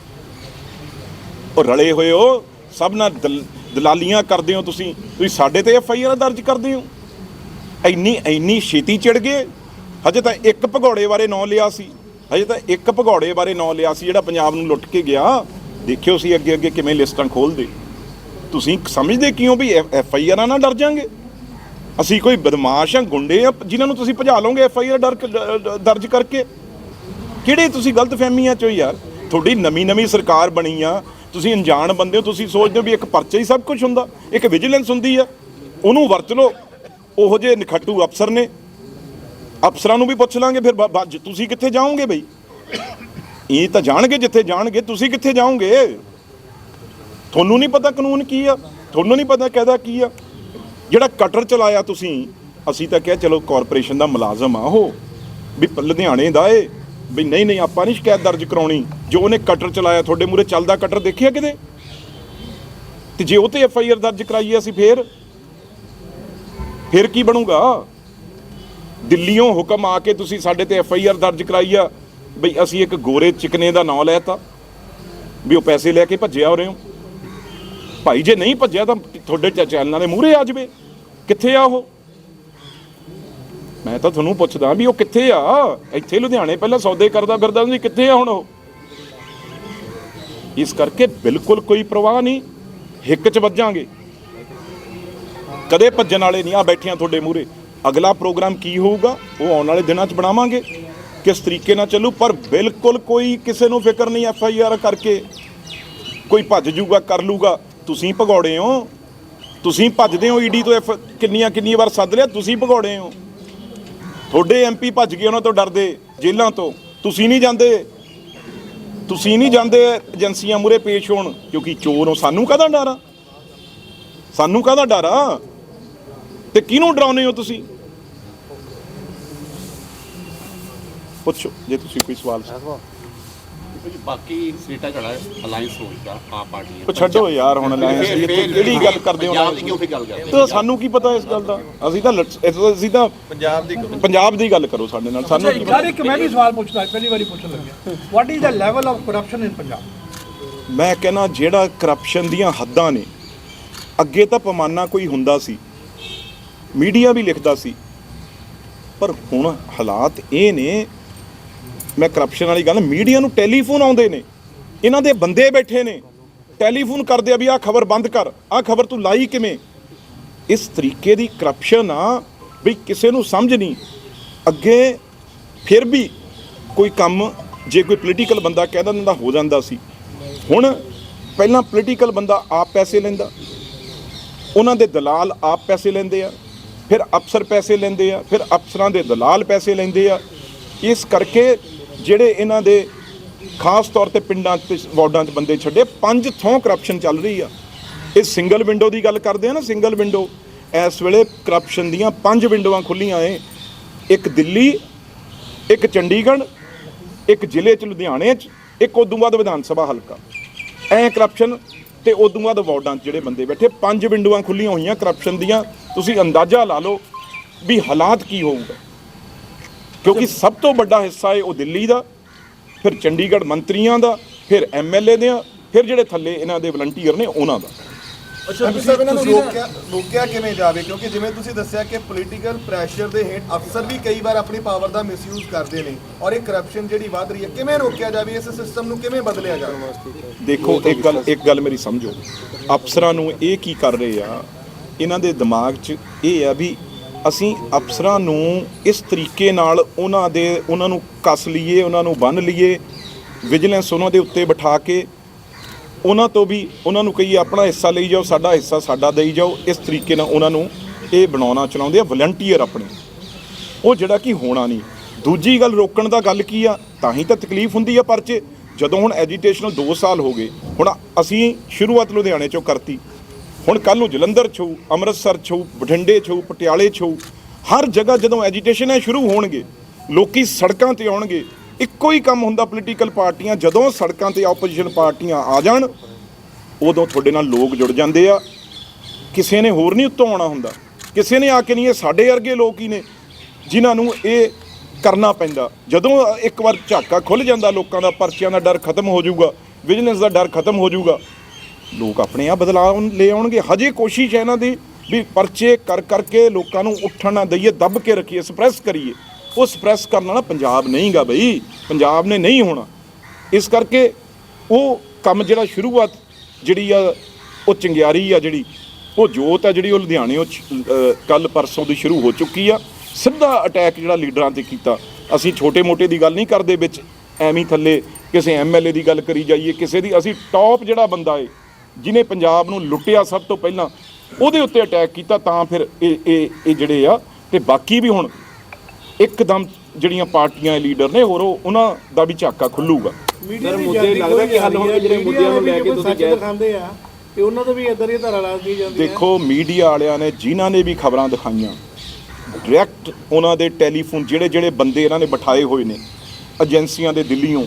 ਉਹ ਰਲੇ ਹੋਏ ਹੋ, ਸਭ ਨਾਲ ਦਲ- ਦਲਾਲੀਆਂ ਕਰਦੇ ਹੋ ਤੁਸੀਂ ਤੁਸੀਂ ਸਾਡੇ ਤੇ ਐਫ ਆਈ ਆਰ ਦਰਜ ਕਰਦੇ ਹੋ। ਇੰਨੀ ਇੰਨੀ ਛੇਤੀ ਚੜ ਗਏ। ਹਜੇ ਤਾਂ ਇੱਕ ਭਗੌੜੇ ਬਾਰੇ ਨਾਂ ਲਿਆ ਸੀ। ਹਜੇ ਤਾਂ ਇੱਕ ਭਗੌੜੇ ਬਾਰੇ ਨਾਂ ਲਿਆ ਸੀ, ਜਿਹੜਾ ਪੰਜਾਬ ਨੂੰ ਲੁੱਟ ਕੇ ਗਿਆ। ਦੇਖਿਓ ਸੀ ਅੱਗੇ ਅੱਗੇ ਕਿਵੇਂ ਲਿਸਟਾਂ ਖੋਲਦੇ ਤੁਸੀਂ ਸਮਝਦੇ ਕਿਉਂ ਵੀ ਐਫ ਆਈ ਆਰਾਂ ਨਾਲ ਡਰ ਜਾਾਂਗੇ? ਅਸੀਂ ਕੋਈ ਬਦਮਾਸ਼ ਆ ਗੁੰਡੇ ਆ, ਜਿਨ੍ਹਾਂ ਨੂੰ ਤੁਸੀਂ ਭਜਾ ਲਓਗੇ ਐਫ ਆਈ ਆਰ ਦਰਜ ਕਰਕੇ। ਕਿਹੜੇ ਤੁਸੀਂ ਗਲਤ ਫਹਿਮੀਆਂ ਚੋ ਯਾਰ? ਤੁਹਾਡੀ ਨਵੀਂ ਨਵੀਂ ਸਰਕਾਰ ਬਣੀ ਆ ਤੁਸੀਂ ਅਣਜਾਣ ਬੰਦੇ ਹੋ, ਤੁਸੀਂ ਸੋਚਦੇ ਹੋ ਵੀ ਇੱਕ ਪਰਚੇ ਹੀ ਸਭ ਕੁਝ ਹੁੰਦਾ, ਇੱਕ ਵਿਜੀਲੈਂਸ ਹੁੰਦੀ ਆ, ਉਹਨੂੰ ਵਰਤ ਲਓ। ਉਹੋ ਜਿਹੇ ਨਖੱਟੂ ਅਫਸਰ ਨੇ। ਅਫਸਰਾਂ ਨੂੰ ਵੀ ਪੁੱਛ ਲਾਂਗੇ ਫਿਰ, ਬਾ- ਤੁਸੀਂ ਕਿੱਥੇ ਜਾਓਗੇ ਬਈ? ਇਹ ਤਾਂ ਜਾਣਗੇ ਜਿੱਥੇ ਜਾਣਗੇ, ਤੁਸੀਂ ਕਿੱਥੇ ਜਾਓਗੇ? ਤੁਹਾਨੂੰ ਨਹੀਂ ਪਤਾ ਕਾਨੂੰਨ ਕੀ ਆ, ਤੁਹਾਨੂੰ ਨਹੀਂ ਪਤਾ ਕਾਇਦਾ ਕੀ ਆ। ਜਿਹੜਾ ਕਟਰ ਚਲਾਇਆ ਤੁਸੀਂ, ਅਸੀਂ ਤਾਂ ਕਿਹਾ ਚਲੋ ਕਾਰਪੋਰੇਸ਼ਨ ਦਾ ਮੁਲਾਜ਼ਮ ਆ ਉਹ, ਵੀ ਲੁਧਿਆਣੇ ਦਾ ਏ। ਵੀ ਨਹੀਂ ਨਹੀਂ, ਆਪਾਂ ਨਹੀਂ ਸ਼ਿਕਾਇਤ ਦਰਜ ਕਰਾਉਣੀ। ਜੋ ਉਹਨੇ ਕਟਰ ਚਲਾਇਆ, ਤੁਹਾਡੇ ਮੂਰੇ ਚੱਲਦਾ ਕਟਰ ਦੇਖਿਆ ਕਿਤੇ? ਤੇ ਜੇ ਉਹ ਤੇ ਐਫ ਆਈ ਆਰ ਦਰਜ ਕਰਾਈਏ ਅਸੀਂ ਫੇਰ? ਫਿਰ ਕੀ ਬਣੂਗਾ? ਦਿੱਲੀੋਂ ਹੁਕਮ ਆ ਕੇ ਤੁਸੀਂ ਸਾਡੇ ਤੇ ਐਫ ਆਈ ਆਰ ਦਰਜ ਕਰਾਈ ਆ ਬਈ ਅਸੀਂ ਇੱਕ ਗੋਰੇ ਚਿਕਨੇ ਦਾ ਨਾਂ ਲੈਤਾ, ਵੀ ਉਹ ਪੈਸੇ ਲੈ ਕੇ ਭੱਜਿਆ ਹੋ ਰਹੇ ਹੋ। ਭਾਈ ਜੇ ਨਹੀਂ ਭੱਜਿਆ ਤਾਂ ਤੁਹਾਡੇ ਚ- ਚੈਨਲਾਂ ਦੇ ਮੂਹਰੇ ਆ ਜਾਵੇ। ਕਿੱਥੇ ਆ ਉਹ? ਮੈਂ ਤਾਂ ਤੁਹਾਨੂੰ ਪੁੱਛਦਾ ਵੀ ਉਹ ਕਿੱਥੇ ਆ? ਇੱਥੇ ਲੁਧਿਆਣੇ ਪਹਿਲਾਂ ਸੌਦੇ ਕਰਦਾ ਫਿਰਦਾ ਸੀ, ਕਿੱਥੇ ਆ ਹੁਣ ਉਹ? ਇਸ ਕਰਕੇ ਬਿਲਕੁਲ ਕੋਈ ਪ੍ਰਵਾਹ ਨਹੀਂ, ਹਿੱਕ ਚ ਵੱਜਾਂਗੇ। ਕਦੇ ਭੱਜਣ ਵਾਲੇ ਨਹੀਂ, ਆ ਬੈਠਿਆਂ ਤੁਹਾਡੇ ਮੂਹਰੇ। ਅਗਲਾ ਪ੍ਰੋਗਰਾਮ ਕੀ ਹੋਊਗਾ, ਉਹ ਆਉਣ ਵਾਲੇ ਦਿਨਾਂ 'ਚ ਬਣਾਵਾਂਗੇ। ਕਿਸ ਤਰੀਕੇ ਨਾਲ ਚੱਲੂ, ਪਰ ਬਿਲਕੁਲ ਕੋਈ ਕਿਸੇ ਨੂੰ ਫਿਕਰ ਨਹੀਂ, ਐਫ ਆਈ ਆਰ ਕਰਕੇ। ਕੋਈ ਭੱਜ ਜੂਗਾ, ਕਰ ਲੂਗਾ। ਤੁਸੀਂ ਭਗੌੜੇ ਹੋ। ਤੁਸੀਂ ਭੱਜਦੇ ਹੋ ਈਡੀ ਤੋਂ ਐਫ ਕਿੰਨੀਆਂ ਕਿੰਨੀ ਵਾਰ ਸੱਦ ਲਿਆ, ਤੁਸੀਂ ਭਗੌੜੇ ਹੋ। ਤੁਹਾਡੇ ਐਮਪੀ ਭੱਜ ਗਏ ਉਹਨਾਂ ਤੋਂ ਡਰਦੇ ਜੇਲ੍ਹਾਂ ਤੋਂ। ਤੁਸੀਂ ਨਹੀਂ ਜਾਂਦੇ। ਤੁਸੀਂ ਨਹੀਂ ਜਾਂਦੇ ਏਜੰਸੀਆਂ ਮੂਰੇ ਪੇਸ਼ ਹੋਣ, ਕਿਉਂਕਿ ਚੋਰ ਹੋ। ਸਾਨੂੰ ਕਾਹਦਾ ਡਰ ਆ? ਸਾਨੂੰ ਕਾਹਦਾ ਡਰ ਆ? ਤੇ ਕਿਹਨੂੰ ਡਰਾਉਨੇ ਹੋ ਤੁਸੀਂ? ਪੁੱਛੋ, ਜੇ ਤੁਸੀਂ ਕੋਈ ਸਵਾਲ। ਬਾਕੀ ਸੀਟਾਂ ਜਿਹੜਾ ਅਲਾਈਅੰਸ ਹੋਊਗਾ ਆਪ ਪਾਰਟੀ ਹੈ। ਉਹ ਛੱਡੋ ਯਾਰ ਹੁਣ ਇੱਥੇ ਫਿਰ- ਕਿਹੜੀ ਗੱਲ ਕਰਦੇ ਹੋ ਪੰਜਾਬ ਦੀ ਕਿਉਂ ਫਿਰ ਗੱਲ ਕਰਦੇ ਤਾਂ ਸਾਨੂੰ ਕੀ ਪਤਾ ਇਸ ਗੱਲ ਦਾ? ਅਸੀਂ ਤਾਂ ਲੜ- ਇਸ- ਅਸੀਂ ਤਾਂ ਪੰਜਾਬ ਦੀ ਪੰਜਾਬ ਦੀ ਗੱਲ ਕਰੋ ਸਾਡੇ ਨਾਲ ਸਾਨੂੰ ਕੀ ਯਾਰ ਇੱਕ ਮੈਂ ਵੀ ਸਵਾਲ ਪੁੱਛਦਾ ਪਹਿਲੀ ਵਾਰੀ ਪੁੱਛਣ ਲੱਗਿਆ। What is the level of corruption in Punjab ਮੈਂ ਕਹਿੰਦਾ ਜਿਹੜਾ ਕਰਪਸ਼ਨ ਦੀਆਂ ਹੱਦਾਂ ਨੇ ਅੱਗੇ ਤਾਂ ਪਮਾਨਾ ਕੋਈ ਹੁੰਦਾ ਸੀ ਮੀਡੀਆ ਵੀ ਲਿਖਦਾ ਸੀ ਪਰ ਹੁਣ ਹਾਲਾਤ ਇਹ ਨੇ ਮੈਂ ਕਰਪਸ਼ਨ ਵਾਲੀ ਗੱਲ ਮੀਡੀਆ ਨੂੰ ਟੈਲੀਫੋਨ ਆਉਂਦੇ ਨੇ। ਇਹਨਾਂ ਦੇ ਬੰਦੇ ਬੈਠੇ ਨੇ। ਟੈਲੀਫੋਨ ਕਰਦੇ ਆ ਵੀ ਆਹ ਖਬਰ ਬੰਦ ਕਰ, ਆਹ ਖਬਰ ਤੂੰ ਲਾਈ ਕਿਵੇਂ? ਇਸ ਤਰੀਕੇ ਦੀ ਕਰਪਸ਼ਨ ਆ ਵੀ ਕਿਸੇ ਨੂੰ ਸਮਝ ਨਹੀਂ। ਅੱਗੇ ਫਿਰ ਵੀ ਕੋਈ ਕੰਮ, ਜੇ ਕੋਈ ਪੋਲੀਟੀਕਲ ਬੰਦਾ ਕਹਿ ਦਿੰਦਾ ਹੋ ਜਾਂਦਾ ਸੀ। ਹੁਣ ਪਹਿਲਾਂ ਪੋਲੀਟੀਕਲ ਬੰਦਾ ਆਪ ਪੈਸੇ ਲੈਂਦਾ। ਉਹਨਾਂ ਦੇ ਦਲਾਲ ਆਪ ਪੈਸੇ ਲੈਂਦੇ ਆ। ਫਿਰ ਅਫਸਰ ਪੈਸੇ ਲੈਂਦੇ ਆ। ਫਿਰ ਅਫਸਰਾਂ ਦੇ ਦਲਾਲ ਪੈਸੇ ਲੈਂਦੇ ਆ। ਇਸ ਕਰਕੇ ਜਿਹੜੇ ਇਹਨਾਂ ਦੇ ਖਾਸ ਤੌਰ ਤੇ ਪਿੰਡਾਂ ਤੇ ਵਾਰਡਾਂ 'ਚ ਬੰਦੇ ਛੱਡੇ, ਪੰਜ ਥੋਂ ਕਰਪਸ਼ਨ ਚੱਲ ਰਹੀ ਆ। ਇਹ ਸਿੰਗਲ ਵਿੰਡੋ ਦੀ ਗੱਲ ਕਰਦੇ ਆ ਨਾ ਸਿੰਗਲ ਵਿੰਡੋ ਇਸ ਵੇਲੇ ਕਰਪਸ਼ਨ ਦੀਆਂ ਪੰਜ ਵਿੰਡੋਆਂ ਖੁੱਲੀਆਂ ਏ। ਇੱਕ ਦਿੱਲੀ, ਇੱਕ ਚੰਡੀਗੜ੍ਹ, ਇੱਕ ਜ਼ਿਲ੍ਹੇ 'ਚ, ਲੁਧਿਆਣੇ 'ਚ, ਇੱਕ ਉਦੋਂ ਬਾਅਦ ਵਿਧਾਨ ਸਭਾ ਹਲਕਾ। ਐ ਕਰਪਸ਼ਨ ਤੇ ਉਦੋਂ ਬਾਅਦ ਵਾਰਡਾਂ 'ਚ ਜਿਹੜੇ ਬੰਦੇ ਬੈਠੇ, ਪੰਜ ਵਿੰਡੋਆਂ ਖੁੱਲੀਆਂ ਹੋਈਆਂ ਕਰਪਸ਼ਨ ਦੀਆਂ। ਤੁਸੀਂ ਅੰਦਾਜ਼ਾ ਲਾ ਲਓ ਵੀ ਹਾਲਾਤ ਕੀ ਹੋਊਗਾ। ਕਿਉਂਕਿ ਸਭ ਤੋਂ ਵੱਡਾ ਹਿੱਸਾ ਹੈ ਉਹ ਦਿੱਲੀ ਦਾ ਫਿਰ ਚੰਡੀਗੜ੍ਹ ਮੰਤਰੀਆਂ ਦਾ ਫਿਰ ਐਮਐਲਏ ਦੇ ਫਿਰ ਜਿਹੜੇ ਥੱਲੇ ਇਹਨਾਂ ਦੇ ਵਲੰਟੀਅਰ ਨੇ ਉਹਨਾਂ ਦਾ। ਅੱਛਾ ਸਾਹਿਬ ਇਹਨਾਂ ਨੂੰ ਰੋਕਿਆ ਰੋਕਿਆ ਕਿਵੇਂ ਜਾਵੇ? ਕਿਉਂਕਿ ਜਿਵੇਂ ਤੁਸੀਂ ਦੱਸਿਆ ਕਿ ਪੋਲੀਟੀਕਲ ਪ੍ਰੈਸ਼ਰ ਦੇ ਹੇਠ ਅਫਸਰ ਵੀ ਕਈ ਵਾਰ ਆਪਣੀ ਪਾਵਰ ਦਾ ਮਿਸਯੂਜ਼ ਕਰਦੇ ਨੇ ਔਰ ਇਹ ਕਰਪਸ਼ਨ ਜਿਹੜੀ ਵੱਧ ਰਹੀ ਹੈ ਕਿਵੇਂ ਰੋਕਿਆ ਜਾਵੇ? ਇਸ ਸਿਸਟਮ ਨੂੰ ਕਿਵੇਂ ਬਦਲਿਆ ਜਾਵੇ? ਦੇਖੋ ਇੱਕ ਗੱਲ ਇੱਕ ਗੱਲ ਮੇਰੀ ਸਮਝੋ। ਅਫਸਰਾਂ ਨੂੰ ਇਹ ਕੀ ਕਰ ਰਹੇ ਆ ਇਹਨਾਂ ਦੇ ਦਿਮਾਗ 'ਚ ਇਹ ਆ ਵੀ ਅਸੀਂ ਅਫਸਰਾਂ ਨੂੰ ਇਸ ਤਰੀਕੇ ਨਾਲ ਉਹਨਾਂ ਦੇ, ਉਹਨਾਂ ਨੂੰ ਕੱਸ ਲਈਏ, ਉਹਨਾਂ ਨੂੰ ਬੰਨ ਲਈਏ, ਵਿਜੀਲੈਂਸ ਉਹਨਾਂ ਦੇ ਉੱਤੇ ਬਿਠਾ ਕੇ, ਉਹਨਾਂ ਤੋਂ ਵੀ ਉਹਨਾਂ ਨੂੰ ਕਹੀਏ, ਆਪਣਾ ਹਿੱਸਾ ਲਈ ਜਾਓ, ਸਾਡਾ ਹਿੱਸਾ ਸਾਡਾ ਦੇਈ ਜਾਓ। ਇਸ ਤਰੀਕੇ ਨਾਲ ਉਹਨਾਂ ਨੂੰ ਇਹ ਬਣਾਉਣਾ ਚਲਾਉਂਦੇ ਆ ਵਲੰਟੀਅਰ ਆਪਣੇ। ਉਹ ਜਿਹੜਾ ਕਿ ਹੋਣਾ ਨਹੀਂ। ਦੂਜੀ ਗੱਲ, ਰੋਕਣ ਦਾ ਗੱਲ ਕੀ ਆ? ਤਾਂ ਹੀ ਤਾਂ ਤਕਲੀਫ ਹੁੰਦੀ ਆ ਪਰਚੇ। ਜਦੋਂ ਹੁਣ ਐਜੀਟੇਸ਼ਨ 2 ਸਾਲ ਹੋ ਗਏ, ਹੁਣ ਅਸੀਂ ਸ਼ੁਰੂਆਤ ਲੁਧਿਆਣੇ ਚੋਂ ਕਰਤੀ। ਹੁਣ ਕੱਲ ਨੂੰ ਜਲੰਧਰ ਛੂ ਅੰਮ੍ਰਿਤਸਰ ਛੂ ਬਠਿੰਡੇ ਛੂ ਪਟਿਆਲੇ ਛੂ ਹਰ ਜਗ੍ਹਾ ਜਦੋਂ ਐਜੀਟੇਸ਼ਨ ਹੈ ਸ਼ੁਰੂ ਹੋਣਗੇ, ਲੋਕੀ ਸੜਕਾਂ ਤੇ ਆਉਣਗੇ, ਇੱਕੋ ਹੀ ਕੰਮ ਹੁੰਦਾ ਪੋਲੀਟੀਕਲ ਪਾਰਟੀਆਂ, ਜਦੋਂ ਸੜਕਾਂ ਤੇ ਆਪੋਜੀਸ਼ਨ ਪਾਰਟੀਆਂ ਆ ਜਾਣ, ਉਦੋਂ ਤੁਹਾਡੇ ਨਾਲ ਲੋਕ ਜੁੜ ਜਾਂਦੇ ਆ। ਕਿਸੇ ਨੇ ਹੋਰ ਨਹੀਂ ਉੱਤੋਂ ਆਉਣਾ ਹੁੰਦਾ। ਕਿਸੇ ਨੇ ਆ ਕੇ ਨਹੀਂ, ਇਹ ਸਾਡੇ ਵਰਗੇ ਲੋਕ ਹੀ ਨੇ, ਜਿਨ੍ਹਾਂ ਨੂੰ ਇਹ ਕਰਨਾ ਪੈਂਦਾ। ਜਦੋਂ ਇੱਕ ਵਾਰ ਝਾਕਾ ਖੁੱਲ ਜਾਂਦਾ, ਲੋਕਾਂ ਦਾ ਪਰਚੀਆਂ ਦਾ ਡਰ ਖਤਮ ਹੋ ਜਾਊਗਾ ਬਿਜ਼ਨਸ ਦਾ ਡਰ ਖਤਮ ਹੋ ਜਾਊਗਾ ਲੋਕ ਆਪਣੇ ਆਪ ਬਦਲਾਅ ਲੈ ਆਉਣਗੇ। ਹਜੇ ਕੋਸ਼ਿਸ਼ ਹੈ ਇਹਨਾਂ ਦੀ ਵੀ ਪਰਚੇ ਕਰ ਕਰਕੇ ਲੋਕਾਂ ਨੂੰ ਉੱਠਣ ਨਾ ਦਈਏ, ਦੱਬ ਕੇ ਰੱਖੀਏ ਸਪਰੈਸ ਕਰੀਏ। ਉਹ ਸਪਰੈਸ ਕਰਨ ਵਾਲਾ ਪੰਜਾਬ ਨਹੀਂਗਾ ਬਈ। ਪੰਜਾਬ ਨੇ ਨਹੀਂ ਹੋਣਾ। ਇਸ ਕਰਕੇ ਉਹ ਕੰਮ ਜਿਹੜਾ ਸ਼ੁਰੂਆਤ ਜਿਹੜੀ ਆ, ਉਹ ਚੰਗਿਆਰੀ ਆ ਜਿਹੜੀ, ਉਹ ਜੋਤ ਆ ਜਿਹੜੀ, ਉਹ ਲੁਧਿਆਣੇ ਉਹ ਕੱਲ ਪਰਸੋਂ ਦੀ ਸ਼ੁਰੂ ਹੋ ਚੁੱਕੀ ਆ। ਸਿੱਧਾ ਅਟੈਕ ਜਿਹੜਾ ਲੀਡਰਾਂ ਤੇ ਕੀਤਾ। ਅਸੀਂ ਛੋਟੇ-ਮੋਟੇ ਦੀ ਗੱਲ ਨਹੀਂ ਕਰਦੇ ਵਿੱਚ, ਐਵੇਂ ਥੱਲੇ ਕਿਸੇ ਐਮਐਲਏ ਦੀ ਗੱਲ ਕਰੀ ਜਾਈਏ, ਕਿਸੇ ਦੀ, ਅਸੀਂ ਟੌਪ ਜਿਹੜਾ ਬੰਦਾ ਏ ਜਿਨੇ ਪੰਜਾਬ ਨੂੰ ਲੁੱਟਿਆ ਸਭ ਤੋਂ ਪਹਿਲਾਂ ਉਹਦੇ ਉੱਤੇ ਅਟੈਕ ਕੀਤਾ ਤਾਂ ਫਿਰ ਇਹ ਇਹ ਇਹ ਜਿਹੜੇ ਆ ਤੇ ਬਾਕੀ ਵੀ ਹੁਣ ਇੱਕਦਮ ਜਿਹੜੀਆਂ ਪਾਰਟੀਆਂ ਦੇ ਲੀਡਰ ਨੇ ਹੋਰ ਉਹ- ਉਹਨਾਂ ਦਾ ਵੀ ਝਾਕਾ ਖੁੱਲੂਗਾ। ਮੀਡੀਆ ਮੁੱਦੇ ਲੱਗਦਾ ਕਿ ਹੱਲ ਹੋਣਗੇ ਜਿਹੜੇ ਮੁੱਦਿਆਂ ਨੂੰ ਲੈ ਕੇ ਤੁਸੀਂ ਕਹਿ ਦਿਖਾਉਂਦੇ ਆ ਤੇ ਉਹਨਾਂ ਤੋਂ ਵੀ ਇਦਾਂ ਦੀ ਧਾਰਾ ਲਾ ਦਿੱਤੀ ਜਾਂਦੀ ਹੈ ਦੇਖੋ ਮੀਡੀਆ ਵਾਲਿਆਂ ਨੇ ਜਿਨ੍ਹਾਂ ਨੇ ਵੀ ਖਬਰਾਂ ਦਿਖਾਈਆਂ ਡਾਇਰੈਕਟ ਉਹਨਾਂ ਦੇ ਟੈਲੀਫੋਨ ਜਿਹੜੇ ਜਿਹੜੇ ਬੰਦੇ ਇਹਨਾਂ ਨੇ ਬਿਠਾਏ ਹੋਏ ਨੇ ਏਜੰਸੀਆਂ ਦੇ ਦਿੱਲੀੋਂ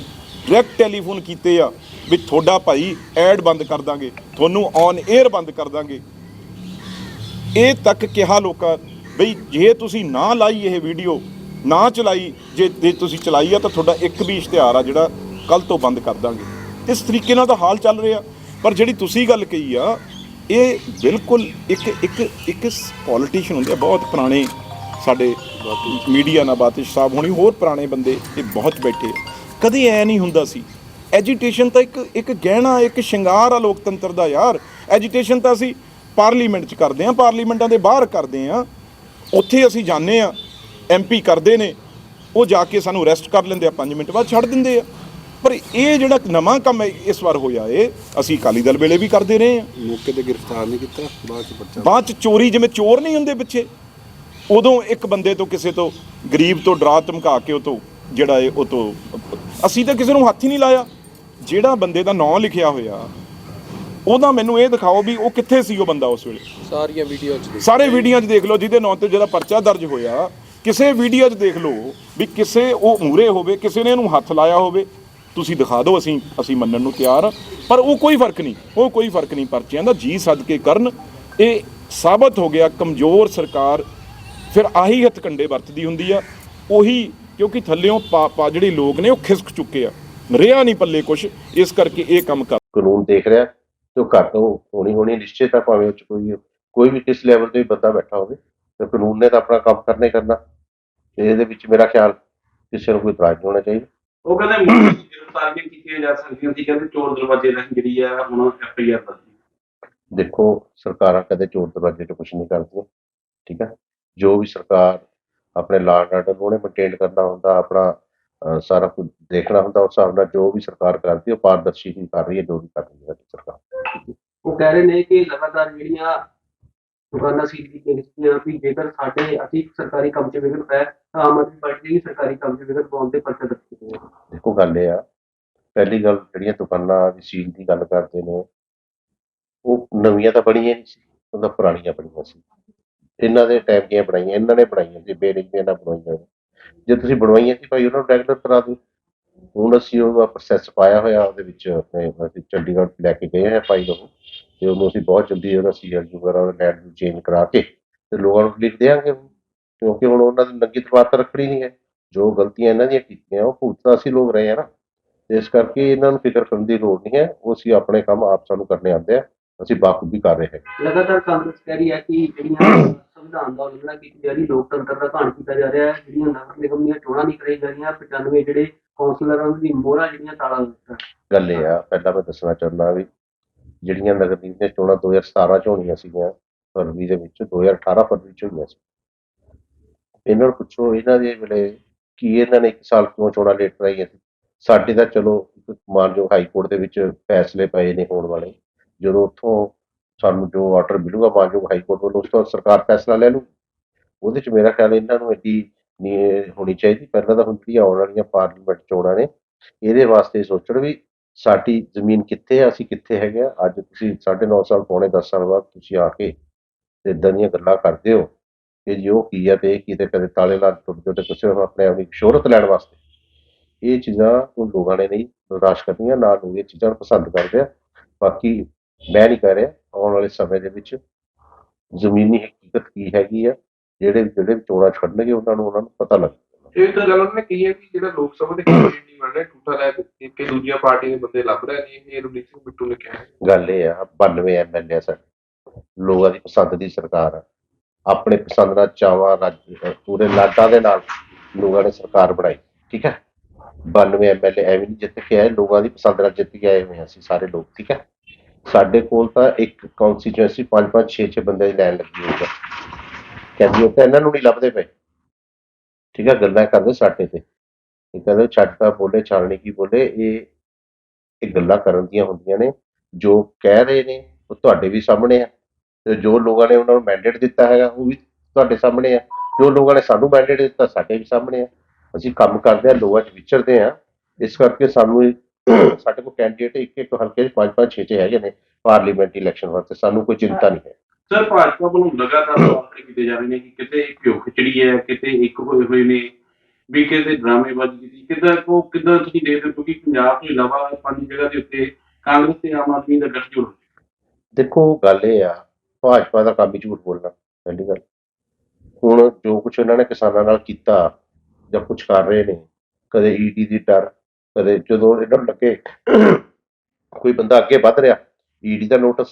ਡਾਇਰੈਕਟ ਟੈਲੀਫੋਨ ਕੀਤੇ ਆ। ਵੀ ਤੁਹਾਡਾ ਭਾਈ ਐਡ ਬੰਦ ਕਰ ਦਾਂਗੇ ਤੁਹਾਨੂੰ ਔਨ 에ਅਰ ਬੰਦ ਕਰ ਦਾਂਗੇ। ਇਹ ਤੱਕ ਕਿਹਾ ਲੋਕਾਂ ਬਈ ਜੇ ਤੁਸੀਂ ਨਾ ਲਾਈ ਇਹ ਵੀਡੀਓ ਨਾ ਚਲਾਈ ਜੇ ਜੇ ਤੁਸੀਂ ਚਲਾਈ ਆ ਤਾਂ ਤੁਹਾਡਾ ਇੱਕ ਵੀ ਇਸ਼ਤਿਹਾਰ ਆ ਜਿਹੜਾ ਕੱਲ ਤੋਂ ਬੰਦ ਕਰ ਦਾਂਗੇ। ਇਸ ਤਰੀਕੇ ਨਾਲ ਤਾਂ ਹਾਲ ਚੱਲ ਰਿਹਾ। ਪਰ ਜਿਹੜੀ ਤੁਸੀਂ ਗੱਲ ਕਹੀ ਆ ਇਹ ਬਿਲਕੁਲ ਇੱਕ ਇੱਕ ਇੱਕ ਪੋਲੀਟੀਸ਼ੀਅਨ ਹੁੰਦੇ ਆ ਬਹੁਤ ਪੁਰਾਣੇ ਸਾਡੇ ਮੀਡੀਆ ਨਾਬਾਤਿਸ਼ ਸਾਹਿਬ ਹੋਣੀ ਹੋਰ ਪੁਰਾਣੇ ਬੰਦੇ ਇਹ ਬਹੁਤ ਬੈਠੇ ਕਦੇ ਐ ਨਹੀਂ ਹੁੰਦਾ ਸੀ ਐਜੀਟੇਸ਼ਨ ਤਾਂ ਇੱਕ ਇੱਕ ਗਹਿਣਾ ਇੱਕ ਸ਼ਿੰਗਾਰ ਆ ਲੋਕਤੰਤਰ ਦਾ ਯਾਰ। ਐਜੀਟੇਸ਼ਨ ਤਾਂ ਅਸੀਂ ਪਾਰਲੀਮੈਂਟ 'ਚ ਕਰਦੇ ਆ ਪਾਰਲੀਮੈਂਟਾਂ ਦੇ ਬਾਹਰ ਕਰਦੇ ਆ ਉੱਥੇ ਅਸੀਂ ਜਾਂਦੇ ਆ ਐਮਪੀ ਕਰਦੇ ਨੇ। ਉਹ ਜਾ ਕੇ ਸਾਨੂੰ ਅਰੈਸਟ ਕਰ ਲੈਂਦੇ ਆ 5 ਮਿੰਟ ਬਾਅਦ ਛੱਡ ਦਿੰਦੇ ਆ। ਪਰ ਇਹ ਜਿਹੜਾ ਨਵਾਂ ਕੰਮ ਇਸ ਵਾਰ ਹੋਇਆ ਏ ਅਸੀਂ ਅਕਾਲੀ ਦਲ ਵੇਲੇ ਵੀ ਕਰਦੇ ਰਹੇ ਆ ਮੌਕੇ ਤੇ ਗ੍ਰਿਫਤਾਰ ਨਹੀਂ ਕੀਤਾ ਬਾਅਦ ਚ ਪਰਚਾ ਬਾਅਦ ਚ ਚੋਰੀ ਜਿਵੇਂ ਚੋਰ ਨਹੀਂ ਹੁੰਦੇ ਪਿੱਛੇ ਉਦੋਂ ਇੱਕ ਬੰਦੇ ਤੋਂ ਕਿਸੇ ਤੋਂ ਗਰੀਬ ਤੋਂ ਡਰਾ ਧਮਕਾ ਕੇ ਉਹ ਤੋਂ ਜਿਹੜਾ ਇਹ ਉਹ ਤੋਂ ਅਸੀਂ ਤਾਂ ਕਿਸੇ ਨੂੰ ਹੱਥ ਹੀ ਨਹੀਂ ਲਾਇਆ। ਜਿਹੜਾ ਬੰਦੇ ਦਾ ਨਾਂ ਲਿਖਿਆ ਹੋਇਆ ਉਹਦਾ ਮੈਨੂੰ ਇਹ ਦਿਖਾਓ ਵੀ ਉਹ ਕਿੱਥੇ ਸੀ ਉਹ ਬੰਦਾ ਉਸ ਵੇਲੇ। ਸਾਰੀਆਂ ਵੀਡੀਓ ਚ ਸਾਰੇ ਵੀਡੀਓ 'ਚ ਦੇਖ ਲਓ ਜਿਹਦੇ ਨਾਂ ਤੇ ਜਿਹੜਾ ਪਰਚਾ ਦਰਜ ਹੋਇਆ ਕਿਸੇ ਵੀਡੀਓ 'ਚ ਦੇਖ ਲਓ ਵੀ ਕਿਸੇ ਉਹ ਮੂਰੇ ਹੋਵੇ ਕਿਸੇ ਨੇ ਇਹਨੂੰ ਹੱਥ ਲਾਇਆ ਹੋਵੇ। ਤੁਸੀਂ ਦਿਖਾ ਦਿਓ ਅਸੀਂ ਅਸੀਂ ਮੰਨਣ ਨੂੰ ਤਿਆਰ। ਪਰ ਉਹ ਕੋਈ ਫ਼ਰਕ ਨਹੀਂ ਉਹ ਕੋਈ ਫ਼ਰਕ ਨਹੀਂ ਪਰਚਿਆਂ ਦਾ। ਜੀ ਸਦਕੇ ਕਰਨ ਇਹ ਸਾਬਤ ਹੋ ਗਿਆ ਕਮਜ਼ੋਰ ਸਰਕਾਰ ਫਿਰ ਆਹੀ ਹੱਥਕੰਡੇ ਵਰਤਦੀ ਹੁੰਦੀ ਆ। ਉਹੀ ਕਿਉਂਕਿ ਥੱਲਿਓਂ ਪਾ ਜਿਹੜੇ ਲੋਕ ਨੇ ਉਹ ਖਿਸਕ ਚੁੱਕੇ ਆ। ਰਿਹਾ ਨਹੀਂ ਪੱਲੇ ਕੁਛ ਇਸ ਕਰਕੇ ਇਹ ਕੰਮ ਕਰ ਕਾਨੂੰਨ ਦੇਖ ਰਿਹਾ ਤੇ ਉਹ ਘੱਟ ਹੋਣੀ ਹੋਣੀ ਨਿਸ਼ਚਿਤ ਹੈ ਭਾਵੇਂ ਉਹ 'ਚ ਕੋਈ ਕੋਈ ਵੀ ਕਿਸ ਲੈਵਲ ਤੇ ਵੀ ਬੰਦਾ ਬੈਠਾ ਹੋਵੇ ਤੇ ਕਾਨੂੰਨ ਨੇ ਤਾਂ ਆਪਣਾ ਕੰਮ ਕਰਨੇ ਕਰਨਾ। ਤੇ ਇਹਦੇ ਵਿੱਚ ਮੇਰਾ ਖਿਆਲ ਕਿਸੇ ਨੂੰ ਕੋਈ ਇਤਰਾਜ਼ ਨਹੀਂ ਹੋਣਾ ਚਾਹੀਦਾ। ਉਹ ਕਹਿੰਦੇ ਮੀਡੀਆ ਦੀ ਗ੍ਰਿਫਤਾਰ ਵੀ ਕੀਤੀਆਂ ਜਾ ਸਕਦੀਆਂ ਸੀ ਕਹਿੰਦੇ ਚੋਰ ਦਰਵਾਜ਼ੇ ਰਾਹੀਂ ਜਿਹੜੀ ਆ ਹੁਣ ਐਫ ਆਈ ਆਰ ਦਰਜ ਦੇਖੋ ਸਰਕਾਰਾਂ ਕਦੇ ਚੋਰ ਦਰਵਾਜ਼ੇ ਤੋਂ ਕੁਝ ਨਹੀਂ ਕਰਦੀਆਂ ਠੀਕ ਹੈ ਜੋ ਵੀ ਸਰਕਾਰ ਆਪਣੇ ਲਾਅ ਆਰਡਰ ਨੂੰ ਉਹਨੇ ਮੇਨਟੇਨ ਕਰਨਾ ਹੁੰਦਾ ਆਪਣਾ ਸਾਰਾ ਕੁਝ ਦੇਖਣਾ ਹੁੰਦਾ ਉਸ ਹਿਸਾਬ ਨਾਲ ਜੋ ਵੀ ਸਰਕਾਰ ਕਰਦੀ ਹੈ, ਉਹ ਪਾਰਦਰਸ਼ੀ ਹੀ ਕਰ ਰਹੀ ਹੈ ਜੋ ਵੀ ਕਰ ਰਹੀ ਹੈ ਸਰਕਾਰ। ਉਹ ਕਹਿ ਰਹੇ ਨੇ ਕਿ ਲਗਾਤਾਰ ਜਿਹੜੀਆਂ ਦੁਕਾਨਾਂ ਸੀਲ ਕੀਤੀਆਂ ਗਈਆਂ ਵੀ ਜੇਕਰ ਸਾਡੇ ਅਸੀਂ ਸਰਕਾਰੀ ਕੰਮ 'ਚ ਵਿਘਨ ਪਿਆ ਤਾਂ ਆਮ ਆਦਮੀ ਪਾਰਟੀ ਦੀ ਸਰਕਾਰੀ ਕੰਮ 'ਚ ਵਿਘਨ ਪਾਉਣ ਤੇ ਪਰਚਾ ਗਏ ਦੇਖੋ ਗੱਲ ਇਹ ਆ ਪਹਿਲੀ ਗੱਲ ਜਿਹੜੀਆਂ ਦੁਕਾਨਾਂ ਦੀ ਸੀਲ ਦੀ ਗੱਲ ਕਰਦੇ ਨੇ ਉਹ ਨਵੀਆਂ ਤਾਂ ਬਣੀਆਂ ਨਹੀਂ ਸੀ ਉਹਦਾ ਪੁਰਾਣੀਆਂ ਬਣੀਆਂ ਸੀ। ਇਹਨਾਂ ਦੇ ਟਾਈਮ ਦੀਆਂ ਬਣਾਈਆਂ, ਇਹਨਾਂ ਨੇ ਬਣਾਈਆਂ ਸੀ ਬੇਰਿੰਗੀਆਂ ਨਾਲ ਬਣਾਈਆਂ। ਜੇ ਤੁਸੀਂ ਬਣਵਾਈਆਂ ਸੀ ਭਾਈ, ਉਹਨਾਂ ਨੂੰ ਡਾਇਰੈਕਟਰ ਕਰਾ ਦਿਓ। ਹੁਣ ਅਸੀਂ ਉਹਦਾ ਪ੍ਰੋਸੈਸ ਪਾਇਆ ਹੋਇਆ, ਉਹਦੇ ਵਿੱਚ ਆਪਣੇ, ਅਸੀਂ ਚੰਡੀਗੜ੍ਹ ਲੈ ਕੇ ਗਏ ਹਾਂ ਫਾਈਲ ਉਹ ਤੇ ਉਹਨੂੰ ਅਸੀਂ ਬਹੁਤ ਜਲਦੀ ਉਹਦਾ ਸੀਐਲ ਵਗੈਰਾ, ਉਹਦਾ ਲੈਂਡ ਨੂੰ ਚੇਂਜ ਕਰਾ ਕੇ ਤੇ ਲੋਕਾਂ ਨੂੰ ਲਿਖ ਦੇਵਾਂਗੇ। ਕਿਉਂਕਿ ਹੁਣ ਉਹਨਾਂ ਦੀ ਨੰਗੀ ਤਲਵਾਰ ਤਾਂ ਰੱਖਣੀ ਨਹੀਂ ਹੈ। ਜੋ ਗਲਤੀਆਂ ਇਹਨਾਂ ਦੀਆਂ ਕੀਤੀਆਂ, ਉਹ ਭੁਗਤਦਾ ਅਸੀਂ ਲੋਕ ਰਹੇ ਆ ਨਾ। ਤੇ ਇਸ ਕਰਕੇ ਇਹਨਾਂ ਨੂੰ ਫਿਕਰ ਕਰਨ ਦੀ ਲੋੜ ਨਹੀਂ ਹੈ। ਉਹ ਅਸੀਂ ਆਪਣੇ ਕੰਮ ਆਪ ਸਾਨੂੰ ਕਰਨੇ ਆਉਂਦੇ ਆ। ਅਸੀਂ ਬਾਖੂਬੀ ਕਰ ਰਹੇ ਹਾਂ। ਲਗਾਤਾਰ ਕਾਂਗਰਸ ਕਹਿ ਰਹੀ ਹੈ ਕਿ ਜਿਹੜੀਆਂ ਸੰਵਿਧਾਨ ਦਾ ਉਲੰਘਣਾ ਕੀਤੀ ਜਾ ਰਹੀ ਲੋਕਤੰਤਰ ਦਾ ਘਾਣ ਕੀਤਾ ਜਾ ਰਿਹਾ ਹੈ ਜਿਹੜੀਆਂ ਨਗਰ ਨਿਗਮ ਦੀਆਂ ਚੋਣਾਂ ਨਹੀਂ ਕਰਾਈ ਜਾ ਰਹੀਆਂ 95 ਜਿਹੜੇ ਕੌਂਸਲਰਾਂ ਦੀ ਮੋਹਰਾਂ ਜਿਹੜੀਆਂ ਤਾਲਾ ਦਿੱਤਾ ਗੱਲ ਇਹ ਆ ਪਹਿਲਾਂ ਮੈਂ ਦੱਸਣਾ ਚਾਹੁੰਦਾ ਵੀ ਜਿਹੜੀਆਂ ਨਗਰ ਨਿਗਮ ਦੀਆਂ ਚੋਣਾਂ 2017 ਚ ਹੋਣੀਆਂ ਸੀਗੀਆਂ ਫਰਵਰੀ ਦੇ ਵਿੱਚ 2018 ਫਰਵਰੀ ਚ ਹੋਈਆਂ ਸੀ। ਇਹਨਾਂ ਨੂੰ ਪੁੱਛੋ ਇਹਨਾਂ ਦੇ ਵੇਲੇ ਕੀ ਇਹਨਾਂ ਨੇ ਇੱਕ ਸਾਲ ਕਿਉਂ ਚੋਣਾਂ ਲੇਟ ਕਰਾਈਆਂ ਸੀ? ਸਾਡੇ ਤਾਂ ਚਲੋ ਇੱਕ ਮਾਨਯੋਗ ਹਾਈ ਕੋਰਟ ਦੇ ਵਿੱਚ ਫੈਸਲੇ ਪਏ ਨੇ ਹੋਣ ਵਾਲੇ। ਜਦੋਂ ਉੱਥੋਂ ਸਾਨੂੰ ਜੋ ਆਰਡਰ ਮਿਲੂਗਾ ਮਾਨਯੋਗ ਹਾਈ ਕੋਰਟ ਵੱਲੋਂ, ਉਸ ਤੋਂ ਸਰਕਾਰ ਫੈਸਲਾ ਲੈ ਲੂ ਉਹਦੇ ਚ ਮੇਰਾ ਖਿਆਲ ਇਹਨਾਂ ਨੂੰ ਐਡੀ ਨਹੀਂ ਹੋਣੀ ਚਾਹੀਦੀ। ਪਹਿਲਾਂ ਤਾਂ ਹੁਣ ਜਿਹੜੀਆਂ ਆਉਣ ਵਾਲੀਆਂ ਪਾਰਲੀਮੈਂਟ ਚੋਣਾਂ ਨੇ, ਇਹਦੇ ਵਾਸਤੇ ਸੋਚਣ ਵੀ ਸਾਡੀ ਜ਼ਮੀਨ ਕਿੱਥੇ ਆ, ਅਸੀਂ ਕਿੱਥੇ ਹੈਗੇ ਆ। ਅੱਜ ਤੁਸੀਂ 9.5 ਸਾਲ, ਪੌਣੇ 10 ਸਾਲ ਬਾਅਦ ਤੁਸੀਂ ਆ ਕੇ ਤੇ ਇਦਾਂ ਦੀਆਂ ਗੱਲਾਂ ਕਰਦੇ ਹੋ। ਕਿ ਜੀ ਉਹ ਕੀ ਆ ਤੇ ਇਹ ਕੀ ਕਦੇ ਤਾਲੇ ਲਾ ਟੁੱਟ ਜਾਓ ਤੇ ਕਿਸੇ ਨੂੰ ਆਪਣੇ ਆਪ ਦੀ ਸ਼ੋਹਰਤ ਲੈਣ ਵਾਸਤੇ। ਇਹ ਚੀਜ਼ਾਂ ਉਹ ਲੋਕਾਂ ਨੇ ਨਹੀਂ ਬਰਦਾਸ਼ਤ ਕਰਨੀਆਂ, ਨਾ ਲੋਕ ਇਹ ਚੀਜ਼ਾਂ ਨੂੰ ਪਸੰਦ ਕਰਦੇ ਆ। ਬਾਕੀ ਮੈਂ ਨਹੀਂ ਕਹਿ ਰਿਹਾ ਆਉਣ ਵਾਲੇ ਸਮੇਂ ਦੇ ਵਿੱਚ ਜ਼ਮੀਨੀ ਹਕੀਕਤ ਕੀ ਹੈਗੀ ਆ ਜਿਹੜੇ ਜਿਹੜੇ ਚੋਣਾਂ ਛੱਡਣਗੇ ਉਹਨਾਂ ਨੂੰ ਉਹਨਾਂ ਨੂੰ ਪਤਾ ਲੱਗ ਇਹ ਤਾਂ ਗੱਲ ਉਹਨੇ ਕਹੀ ਹੈ ਕਿ ਜਿਹੜਾ ਲੋਕ ਸਭਾ ਦੇ ਕੈਂਡੀਡੇਟ ਨਹੀਂ ਬਣ ਰਿਹਾ ਝੂਠਾ ਲੈ ਕੇ ਕਿ ਦੂਜੀਆਂ ਪਾਰਟੀ ਦੇ ਬੰਦੇ ਲੱਭ ਰਹੇ ਨੇ ਇਹ ਰਵਨੀਤ ਸਿੰਘ ਬਿੱਟੂ ਨੇ ਕਿਹਾ। ਗੱਲ ਇਹ ਆ 92 ਐਮਐਲਏ ਸਾਡੇ। ਲੋਕਾਂ ਦੀ ਪਸੰਦ ਦੀ ਸਰਕਾਰ ਆ। ਆਪਣੇ ਪਸੰਦ ਨਾਲ ਚਾਵਾਂ ਪੂਰੇ ਲਾਡਾਂ ਦੇ ਨਾਲ ਲੋਕਾਂ ਨੇ ਸਰਕਾਰ ਬਣਾਈ ਠੀਕ ਹੈ? 92 ਐਮਐਲਏ ਐਵੇਂ ਨਹੀਂ ਜਿੱਤ ਕੇ ਆਏ ਲੋਕਾਂ ਦੀ ਪਸੰਦ ਨਾਲ ਜਿੱਤ ਕੇ ਆਏ ਹੋਏ ਅਸੀਂ ਸਾਰੇ ਲੋਕ ਠੀਕ ਹੈ? ਸਾਡੇ ਕੋਲ ਤਾਂ ਇੱਕ ਕਨਸਟੀਚੁਐਂਸੀ 5 5 6 6 ਬੰਦੇ ਦੀ ਲਾਈਨ ਲੱਗੀ ਹੋਈ ਹੈ ਕਹਿੰਦੀ ਉਹ ਤਾਂ ਇਹਨਾਂ ਨੂੰ ਨਹੀਂ ਲੱਭਦੇ ਪਏ। ਠੀਕ ਹੈ ਗੱਲਾਂ ਕਰਦੇ ਸਾਡੇ ਤੇ। ਇਹ ਕਹਿੰਦੇ ਛੱਡਤਾ ਬੋਲੇ, ਛਾਲਣੀ ਕੀ ਬੋਲੇ, ਇਹ ਇਹ ਗੱਲਾਂ ਕਰਨ ਦੀਆਂ ਹੁੰਦੀਆਂ ਨੇ। ਜੋ ਕਹਿ ਰਹੇ ਨੇ, ਉਹ ਤੁਹਾਡੇ ਵੀ ਸਾਹਮਣੇ ਆ। ਤੇ ਜੋ ਲੋਕਾਂ ਨੇ ਉਹਨਾਂ ਨੂੰ ਮੈਂਡੇਟ ਦਿੱਤਾ ਹੈਗਾ, ਉਹ ਵੀ ਤੁਹਾਡੇ ਸਾਹਮਣੇ ਆ। ਜੋ ਲੋਕਾਂ ਨੇ ਸਾਨੂੰ ਮੈਂਡੇਟ ਦਿੱਤਾ, ਸਾਡੇ ਵੀ ਸਾਹਮਣੇ ਆ। ਅਸੀਂ ਕੰਮ ਕਰਦੇ ਆ, ਲੋਕਾਂ 'ਚ ਵਿਚਰਦੇ ਆ। ਇਸ ਕਰਕੇ ਸਾਨੂੰ ਇਹ- ਸਾਡੇ ਕੋਲ ਕੈਂਡੀਡੇਟ ਇੱਕ ਇੱਕ ਹਲਕੇ 'ਚ ਪੰਜ ਪੰਜ ਛੇ ਛੇ ਹੈਗੇ ਨੇ ਪਾਰਲੀਮੈਂਟ ਇਲੈਕਸ਼ਨ ਵਾਸਤੇ ਸਾਨੂੰ ਕੋਈ ਚਿੰਤਾ ਨਹੀਂ ਹੈ। ਸਰ ਭਾਜਪਾ ਵੱਲੋਂ ਲਗਾਤਾਰ ਵਾਅਦੇ ਕੀਤੇ ਜਾ ਰਹੇ ਨੇ ਕਿ ਕਿਤੇ ਇੱਕ ਘਿਓ ਖਿਚੜੀ ਹੈ ਕਿਤੇ ਇੱਕ ਹੋਏ ਹੋਏ ਨੇ ਵੀ ਕਿਤੇ ਡਰਾਮੇਬਾਜ਼ੀ ਕੀਤੀ। ਕਿੱਦਾਂ ਉਹ ਕਿੱਦਾਂ ਤੁਸੀਂ ਦੇਖਦੇ ਹੋ ਕਿਉਂਕਿ ਪੰਜਾਬ ਤੋਂ ਇਲਾਵਾ ਪੰਜ ਜਗ੍ਹਾ ਦੇ ਉੱਤੇ ਕਾਂਗਰਸ ਤੇ ਆਮ ਆਦਮੀ ਦਾ ਗੱਠਜੋੜ ਦੇਖੋ ਗੱਲ ਇਹ ਆ ਭਾਜਪਾ ਦਾ ਕੰਮ ਹੀ ਝੂਠ ਬੋਲਣਾ ਪਹਿਲੀ ਗੱਲ। ਹੁਣ ਜੋ ਕੁਝ ਉਹਨਾਂ ਨੇ ਕਿਸਾਨਾਂ ਨਾਲ ਕੀਤਾ ਜਾਂ ਕੁਝ ਕਰ ਰਹੇ ਨੇ ਕਦੇ ਈਡੀ ਦੀ ਡਰ ਕਦੇ ਜਦੋਂ ਇਹਨਾਂ ਨੂੰ ਲੱਗੇ ਕੋਈ ਬੰਦਾ ਅੱਗੇ ਵੱਧ ਰਿਹਾ ਈਡੀ ਦਾ ਨੋਟਿਸ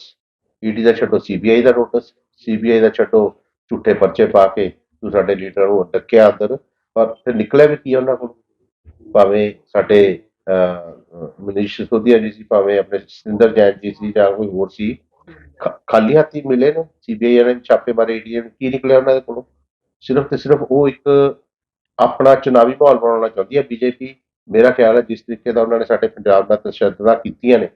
ਈਡੀ ਦਾ ਛੱਡੋ ਸੀਬੀਆਈ ਦਾ ਨੋਟਿਸ ਸੀਬੀਆਈ ਦਾ ਛੱਡੋ, ਝੂਠੇ ਪਰਚੇ ਪਾ ਕੇ ਤੂੰ ਸਾਡੇ ਲੀਡਰ ਨੂੰ ਡੱਕਿਆ ਅੰਦਰ, ਪਰ ਫਿਰ ਨਿਕਲਿਆ ਵੀ ਕੀ ਆ ਉਹਨਾਂ ਕੋਲ? ਭਾਵੇਂ ਸਾਡੇ ਮਨੀਸ਼ ਸਿਸੋਦੀਆ ਜੀ ਸੀ, ਭਾਵੇਂ ਆਪਣੇ ਸਤਿੰਦਰ ਜੈਨ ਜੀ ਸੀ ਜਾਂ ਕੋਈ ਹੋਰ ਸੀ ਖਾਲੀ ਹੱਥੀ ਮਿਲੇ ਨੇ ਸੀਬੀਆਈ ਵਾਲੇ ਨੇ ਛਾਪੇ ਮਾਰੇ ਈਡੀ ਨੇ ਕੀ ਨਿਕਲਿਆ ਉਹਨਾਂ ਦੇ ਕੋਲੋਂ? ਸਿਰਫ ਤੇ ਸਿਰਫ ਉਹ ਇੱਕ ਆਪਣਾ ਚੁਣਾਵੀ ਮਾਹੌਲ ਬਣਾਉਣਾ ਚਾਹੁੰਦੀ ਹੈ ਬੀਜੇਪੀ ਮੇਰਾ ਖਿਆਲ ਹੈ ਜਿਸ ਤਰੀਕੇ ਦਾ ਉਹਨਾਂ ਨੇ ਸਾਡੇ ਪੰਜਾਬ ਦਾ ਤਸ਼ੱਦਦਾਂ ਕੀਤੀਆਂ ਨੇ,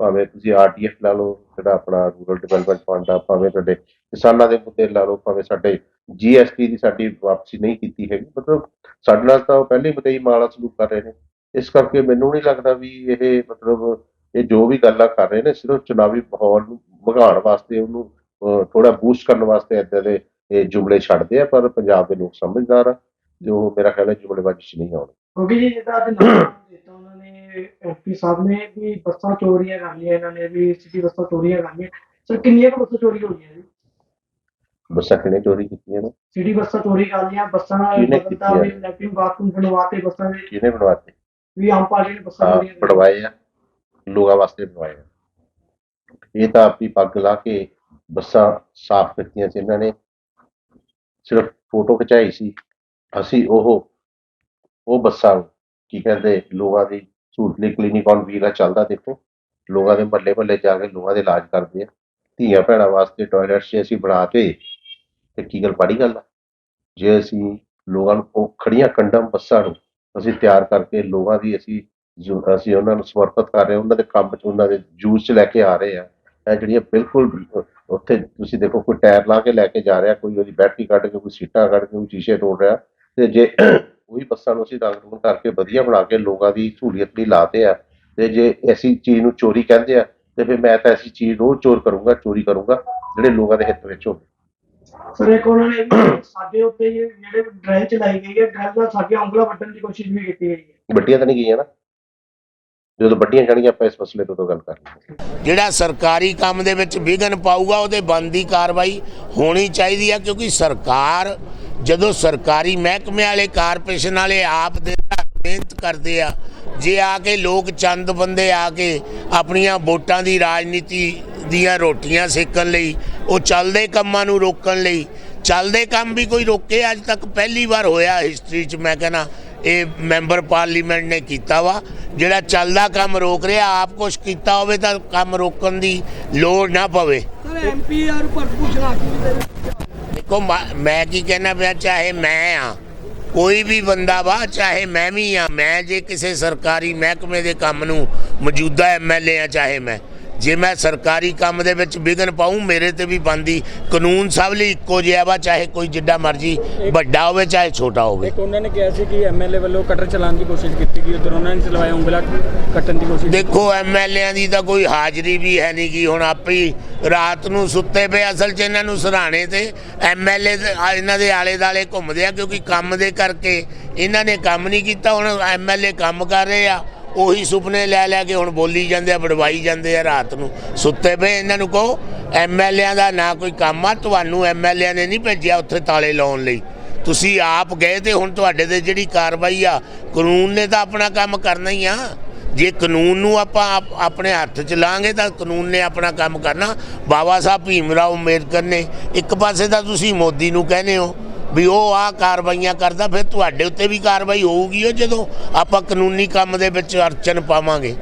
ਭਾਵੇਂ ਤੁਸੀਂ ਆਰਟੀਐਫ ਲਾ ਲਓ, ਜਿਹੜਾ ਆਪਣਾ ਰੂਰਲ ਡਿਵੈਲਪਮੈਂਟ ਫੰਡ ਆ, ਭਾਵੇਂ ਤੁਹਾਡੇ ਕਿਸਾਨਾਂ ਦੇ ਮੁੱਦੇ ਲਾ ਲਓ, ਭਾਵੇਂ ਸਾਡੇ ਜੀਐਸਟੀ ਦੀ ਸਾਡੀ ਵਾਪਸੀ ਨਹੀਂ ਕੀਤੀ ਹੈਗੀ, ਮਤਲਬ ਸਾਡੇ ਨਾਲ ਤਾਂ ਉਹ ਪਹਿਲੇ ਮਤਈ ਮਾਲਾ ਸਲੂਕ ਕਰ ਰਹੇ ਨੇ। ਇਸ ਕਰਕੇ ਮੈਨੂੰ ਨਹੀਂ ਲੱਗਦਾ ਵੀ ਇਹ, ਮਤਲਬ ਇਹ ਜੋ ਵੀ ਗੱਲਾਂ ਕਰ ਰਹੇ ਨੇ, ਸਿਰਫ ਚੁਣਾਵੀ ਮਾਹੌਲ ਨੂੰ ਭਗਾਉਣ ਵਾਸਤੇ, ਉਹਨੂੰ ਥੋੜਾ ਬੂਸਟ ਕਰਨ ਵਾਸਤੇ ਏਦਾਂ ਦੇ ਇਹ ਜੁਮਲੇ ਛੱਡਦੇ ਆ, ਪਰ ਪੰਜਾਬ ਦੇ ਲੋਕ ਸਮਝਦਾਰ ਆ, ਜੋ ਮੇਰਾ ਖਿਆਲ ਹੈ ਜੁਮਲੇਬਾਜ਼ੀ 'ਚ ਨਹੀਂ ਆਉਣਗੇ। ਕਿਉਂਕਿ ਜੀ ਜਿੱਦਾਂ ਅੱਜ ਨਾਮ ਦਿੱਤਾ ਉਹਨਾਂ ਨੇ ਐਮਪੀ ਸਾਹਿਬ ਨੇ ਵੀ ਬੱਸਾਂ ਚੋਰੀਆਂ ਕਰ ਲਈਆਂ ਇਹਨਾਂ ਨੇ ਵੀ ਸਿਟੀ ਬੱਸਾਂ ਚੋਰੀਆਂ ਕਰ ਲਈਆਂ। ਸਰ ਕਿੰਨੀਆਂ ਕੁ ਬੱਸਾਂ ਚੋਰੀ ਹੋ ਗਈਆਂ ਜੀ? ਬੱਸਾਂ ਕਿਹਨੇ ਚੋਰੀ ਕੀਤੀਆਂ ਨੇ? ਸਿਟੀ ਬੱਸਾਂ ਚੋਰੀ ਕਰ ਲਈਆਂ ਬੱਸਾਂ ਕਿਹਨੇ ਬਦਲਤਾ ਕੀਤੀਆਂ? ਵੀ ਲੈਟਰਿੰਗ ਬਾਥਰੂਮ ਬਣਵਾਤੇ ਬੱਸਾਂ ਦੇ। ਕਿਹਨੇ ਬਣਵਾਤੇ? ਵੀ ਆਮ ਪਾਰਟੀ ਨੇ ਬੱਸਾਂ ਆ ਚੋਰੀਆਂ ਕਰ ਬਣਵਾਏ ਆ। ਲੋਕਾਂ ਵਾਸਤੇ ਬਣਵਾਏ ਆ। ਇਹ ਤਾਂ ਆਪਣੀ ਪੱਗ ਲਾ ਕੇ ਬੱਸਾਂ ਸਾਫ਼ ਕੀਤੀਆਂ ਸੀ ਇਹਨਾਂ ਨੇ। ਸਿਰਫ ਫੋਟੋ ਖਿਚਾਈ ਸੀ। ਅਸੀਂ ਉਹ ਉਹ ਬੱਸਾਂ ਨੂੰ ਕੀ ਕਹਿੰਦੇ, ਲੋਕਾਂ ਦੀ ਸਹੂਲਤ ਲਈ ਕਲੀਨਿਕ ਔਨ ਵੀਲ ਚੱਲਦਾ ਦੇਖੋ। ਲੋਕਾਂ ਦੇ ਮੱਲੇ ਮੱਲੇ ਜਾ ਕੇ ਲੋਕਾਂ ਦੇ ਇਲਾਜ ਕਰਦੇ ਆ। ਧੀਆਂ ਭੈਣਾਂ ਵਾਸਤੇ ਟਾਇਲਟਸ ਜੇ ਅਸੀਂ ਬਣਾਤੇ ਤੇ ਕੀ ਗੱਲ ਪੜੀ ਗੱਲ ਆ? ਜੇ ਅਸੀਂ ਲੋਕਾਂ ਨੂੰ ਖੜੀਆਂ ਕੰਡਮ ਬੱਸਾਂ ਨੂੰ ਅਸੀਂ ਤਿਆਰ ਕਰਕੇ ਲੋਕਾਂ ਦੀ ਅਸੀਂ ਅਸੀਂ ਉਹਨਾਂ ਨੂੰ ਸਮਰਪਿਤ ਕਰ ਰਹੇ ਉਹਨਾਂ ਦੇ ਕੰਮ 'ਚ, ਉਹਨਾਂ ਦੇ ਜੂਸ 'ਚ ਲੈ ਕੇ ਆ ਰਹੇ ਆ, ਇਹ ਜਿਹੜੀਆਂ ਬਿਲਕੁਲ ਉੱਥੇ ਤੁਸੀਂ ਦੇਖੋ ਕੋਈ ਟਾਇਰ ਲਾ ਕੇ ਲੈ ਕੇ ਜਾ ਰਿਹਾ, ਕੋਈ ਉਹਦੀ ਬੈਟਰੀ ਕੱਢ ਕੇ, ਕੋਈ ਸੀਟਾਂ ਕੱਢ ਕੇ, ਕੋਈ ਸ਼ੀਸ਼ੇ ਤੋੜ ਰਿਹਾ, ਤੇ ਜੇ ਉਹੀ ਬੱਸਾਂ ਨੂੰ ਅਸੀਂ ਰੰਗ ਕਰਕੇ ਵਧੀਆ ਬਣਾ ਕੇ ਲੋਕਾਂ ਦੀ ਸਹੂਲੀਅਤ ਲਈ ਲਾਤੇ ਆ ਤੇ ਜੇ ਐਸੀ ਚੀਜ਼ ਨੂੰ ਚੋਰੀ ਕਹਿੰਦੇ ਆ ਤੇ ਫਿਰ ਮੈਂ ਤਾਂ ਐਸੀ ਚੀਜ਼ ਰੋਜ਼ ਚੋਰ ਕਰੂੰਗਾ ਚੋਰੀ ਕਰੂੰਗਾ ਜਿਹੜੇ ਲੋਕਾਂ ਦੇ ਹਿੱਤ ਵਿੱਚ ਹੋਵੇ। ਸਰ ਇੱਕ ਉਹਨਾਂ ਨੇ ਸਾਡੇ ਉੱਤੇ ਜਿਹੜੇ ਡਰਾਈਵ ਚਲਾਈ ਗਈ ਹੈ ਡਰਾਈਵ ਨਾਲ ਸਾਡੀਆਂ ਉਂਗਲਾਂ ਵੱਢਣ ਦੀ ਕੋਸ਼ਿਸ਼ ਵੀ ਕੀਤੀ ਗਈ ਹੈ। ਵੱਡੀਆਂ ਤਾਂ ਨਹੀਂ ਗਈਆਂ ਨਾ? ਜਦੋਂ ਵੱਡੀਆਂ ਜਾਣਗੀਆਂ ਆਪਾਂ ਇਸ ਮਸਲੇ ਤੋਂ ਉਦੋਂ ਗੱਲ ਕਰ ਜਿਹੜਾ ਸਰਕਾਰੀ ਕੰਮ ਦੇ ਵਿੱਚ ਵਿਘਨ ਪਾਊਗਾ, ਉਹਦੇ ਬੰਦੀ ਕਾਰਵਾਈ ਹੋਣੀ ਚਾਹੀਦੀ ਹੈ ਕਿਉਂਕਿ ਸਰਕਾਰ ਜਦੋਂ ਸਰਕਾਰੀ ਮਹਿਕਮੇ ਵਾਲੇ ਕਾਰਪੋਰੇਸ਼ਨ ਵਾਲੇ ਆਪ ਦੇ ਮਿਹਨਤ ਕਰਦੇ ਆ, ਜੇ ਆ ਕੇ ਲੋਕ ਚੰਦ ਬੰਦੇ ਆ ਕੇ ਆਪਣੀਆਂ ਵੋਟਾਂ ਦੀ ਰਾਜਨੀਤੀ ਦੀਆਂ ਰੋਟੀਆਂ ਸੇਕਣ ਲਈ, ਉਹ ਚੱਲਦੇ ਕੰਮਾਂ ਨੂੰ ਰੋਕਣ ਲਈ, ਚੱਲਦੇ ਕੰਮ ਵੀ ਕੋਈ ਰੋਕੇ, ਅੱਜ ਤੱਕ ਪਹਿਲੀ ਵਾਰ ਹੋਇਆ ਹਿਸਟਰੀ 'ਚ, ਮੈਂ ਕਹਿੰਦਾ ਇਹ ਮੈਂਬਰ ਪਾਰਲੀਮੈਂਟ ਨੇ ਕੀਤਾ ਵਾ। ਜਿਹੜਾ ਚੱਲਦਾ ਕੰਮ ਰੋਕ ਰਿਹਾ ਆਪ ਕੁਛ ਕੀਤਾ ਹੋਵੇ ਤਾਂ ਕੰਮ ਰੋਕਣ ਦੀ ਲੋੜ ਨਾ ਪਵੇ। ਸਰ ਐਮਪੀ ਆਰ ਭਰਪੂਰ ਚਲਾ ਕੇ ਦੇਖੋ ਮ- ਮੈਂ ਕੀ ਕਹਿਣਾ ਪਿਆ ਚਾਹੇ ਮੈਂ ਆ ਕੋਈ ਵੀ ਬੰਦਾ ਵਾ ਚਾਹੇ ਮੈਂ ਵੀ ਆ ਮੈਂ ਜੇ ਕਿਸੇ ਸਰਕਾਰੀ ਮਹਿਕਮੇ ਦੇ ਕੰਮ ਨੂੰ ਮੌਜੂਦਾ ਐਮਐਲਏ ਆ ਚਾਹੇ ਮੈਂ ਜੇ ਮੈਂ ਸਰਕਾਰੀ ਕੰਮ ਦੇ ਵਿੱਚ ਵਿਘਨ ਪਾਉਂ ਮੇਰੇ ਤੇ ਵੀ ਬੰਦੀ ਕਾਨੂੰਨ ਸਭ ਲਈ ਇੱਕੋ ਜਿਹਾ ਵਾ ਚਾਹੇ ਕੋਈ ਜਿੱਡਾ ਮਰਜ਼ੀ ਵੱਡਾ ਹੋਵੇ ਚਾਹੇ ਛੋਟਾ ਹੋਵੇ। ਇੱਕ ਉਹਨਾਂ ਨੇ ਕਿਹਾ ਸੀ ਕਿ ਐਮਐਲਏ ਵੱਲੋਂ ਕਟਰ ਚਲਾਉਣ ਦੀ ਕੋਸ਼ਿਸ਼ ਕੀਤੀ ਗਈ ਉਧਰ ਉਹਨਾਂ ਨੇ ਚਲਵਾਇਆ ਉਂਗਲਾ ਕੱਟਣ ਦੀ ਕੋਸ਼ਿਸ਼ ਦੇਖੋ ਐਮਐਲਏਆਂ ਦੀ ਤਾਂ ਕੋਈ ਹਾਜ਼ਰੀ ਵੀ ਹੈ ਨਹੀਂ ਕਿ ਹੁਣ ਆਪੇ ਹੀ ਰਾਤ ਨੂੰ ਸੁੱਤੇ ਪਏ ਅਸਲ 'ਚ ਇਹਨਾਂ ਨੂੰ ਸਰਾਣੇ ਤੇ ਐਮਐਲਏ ਇਹਨਾਂ ਦੇ ਆਲੇ ਦਾਲੇ ਘੁੰਮਦੇ ਆ ਕਿਉਂਕਿ ਕੰਮ ਦੇ ਕਰਕੇ ਇਹਨਾਂ ਨੇ ਕੰਮ ਨਹੀਂ ਕੀਤਾ ਹੁਣ ਐਮਐਲਏ ਕੰਮ ਕਰ ਰਹੇ ਆ। ਉਹੀ ਸੁਪਨੇ ਲੈ ਲੈ ਕੇ ਹੁਣ ਬੋਲੀ ਜਾਂਦੇ ਆ ਬੜਵਾਈ ਜਾਂਦੇ ਆ ਰਾਤ ਨੂੰ। ਸੁੱਤੇ ਪਏ ਇਹਨਾਂ ਨੂੰ ਕਹੋ ਐਮਐਲਏਆਂ ਦਾ ਨਾ ਕੋਈ ਕੰਮ ਆ, ਤੁਹਾਨੂੰ ਐਮਐਲਏਆਂ ਨੇ ਨਹੀਂ ਭੇਜਿਆ ਉੱਥੇ ਤਾਲੇ ਲਾਉਣ ਲਈ। ਤੁਸੀਂ ਆਪ ਗਏ ਤੇ ਹੁਣ ਤੁਹਾਡੇ ਤੇ ਜਿਹੜੀ ਕਾਰਵਾਈ ਆ, ਕਾਨੂੰਨ ਨੇ ਤਾਂ ਆਪਣਾ ਕੰਮ ਕਰਨਾ ਹੀ ਆ। ਜੇ ਕਾਨੂੰਨ ਨੂੰ ਆਪਾਂ ਆਪ- ਆਪਣੇ ਹੱਥ ਚ ਲਾਂਗੇ ਤਾਂ ਕਾਨੂੰਨ ਨੇ ਆਪਣਾ ਕੰਮ ਕਰਨਾ। ਬਾਬਾ ਸਾਹਿਬ ਭੀਮ ਰਾਓ ਅੰਬੇਦਕਰ ਨੇ, ਇੱਕ ਪਾਸੇ ਤਾਂ ਤੁਸੀਂ ਮੋਦੀ ਨੂੰ ਕਹਿੰਦੇ ਹੋ ਵੀ ਉਹ ਆ ਕਾਰਵਾਈਆਂ ਕਰਦਾ, ਫਿਰ ਤੁਹਾਡੇ ਉੱਤੇ ਵੀ ਕਾਰਵਾਈ ਹੋਊਗੀ ਉਹ ਜਦੋਂ ਆਪਾਂ ਕਾਨੂੰਨੀ ਕੰਮ ਦੇ ਵਿੱਚ ਅੜਚਨ ਪਾਵਾਂਗੇ।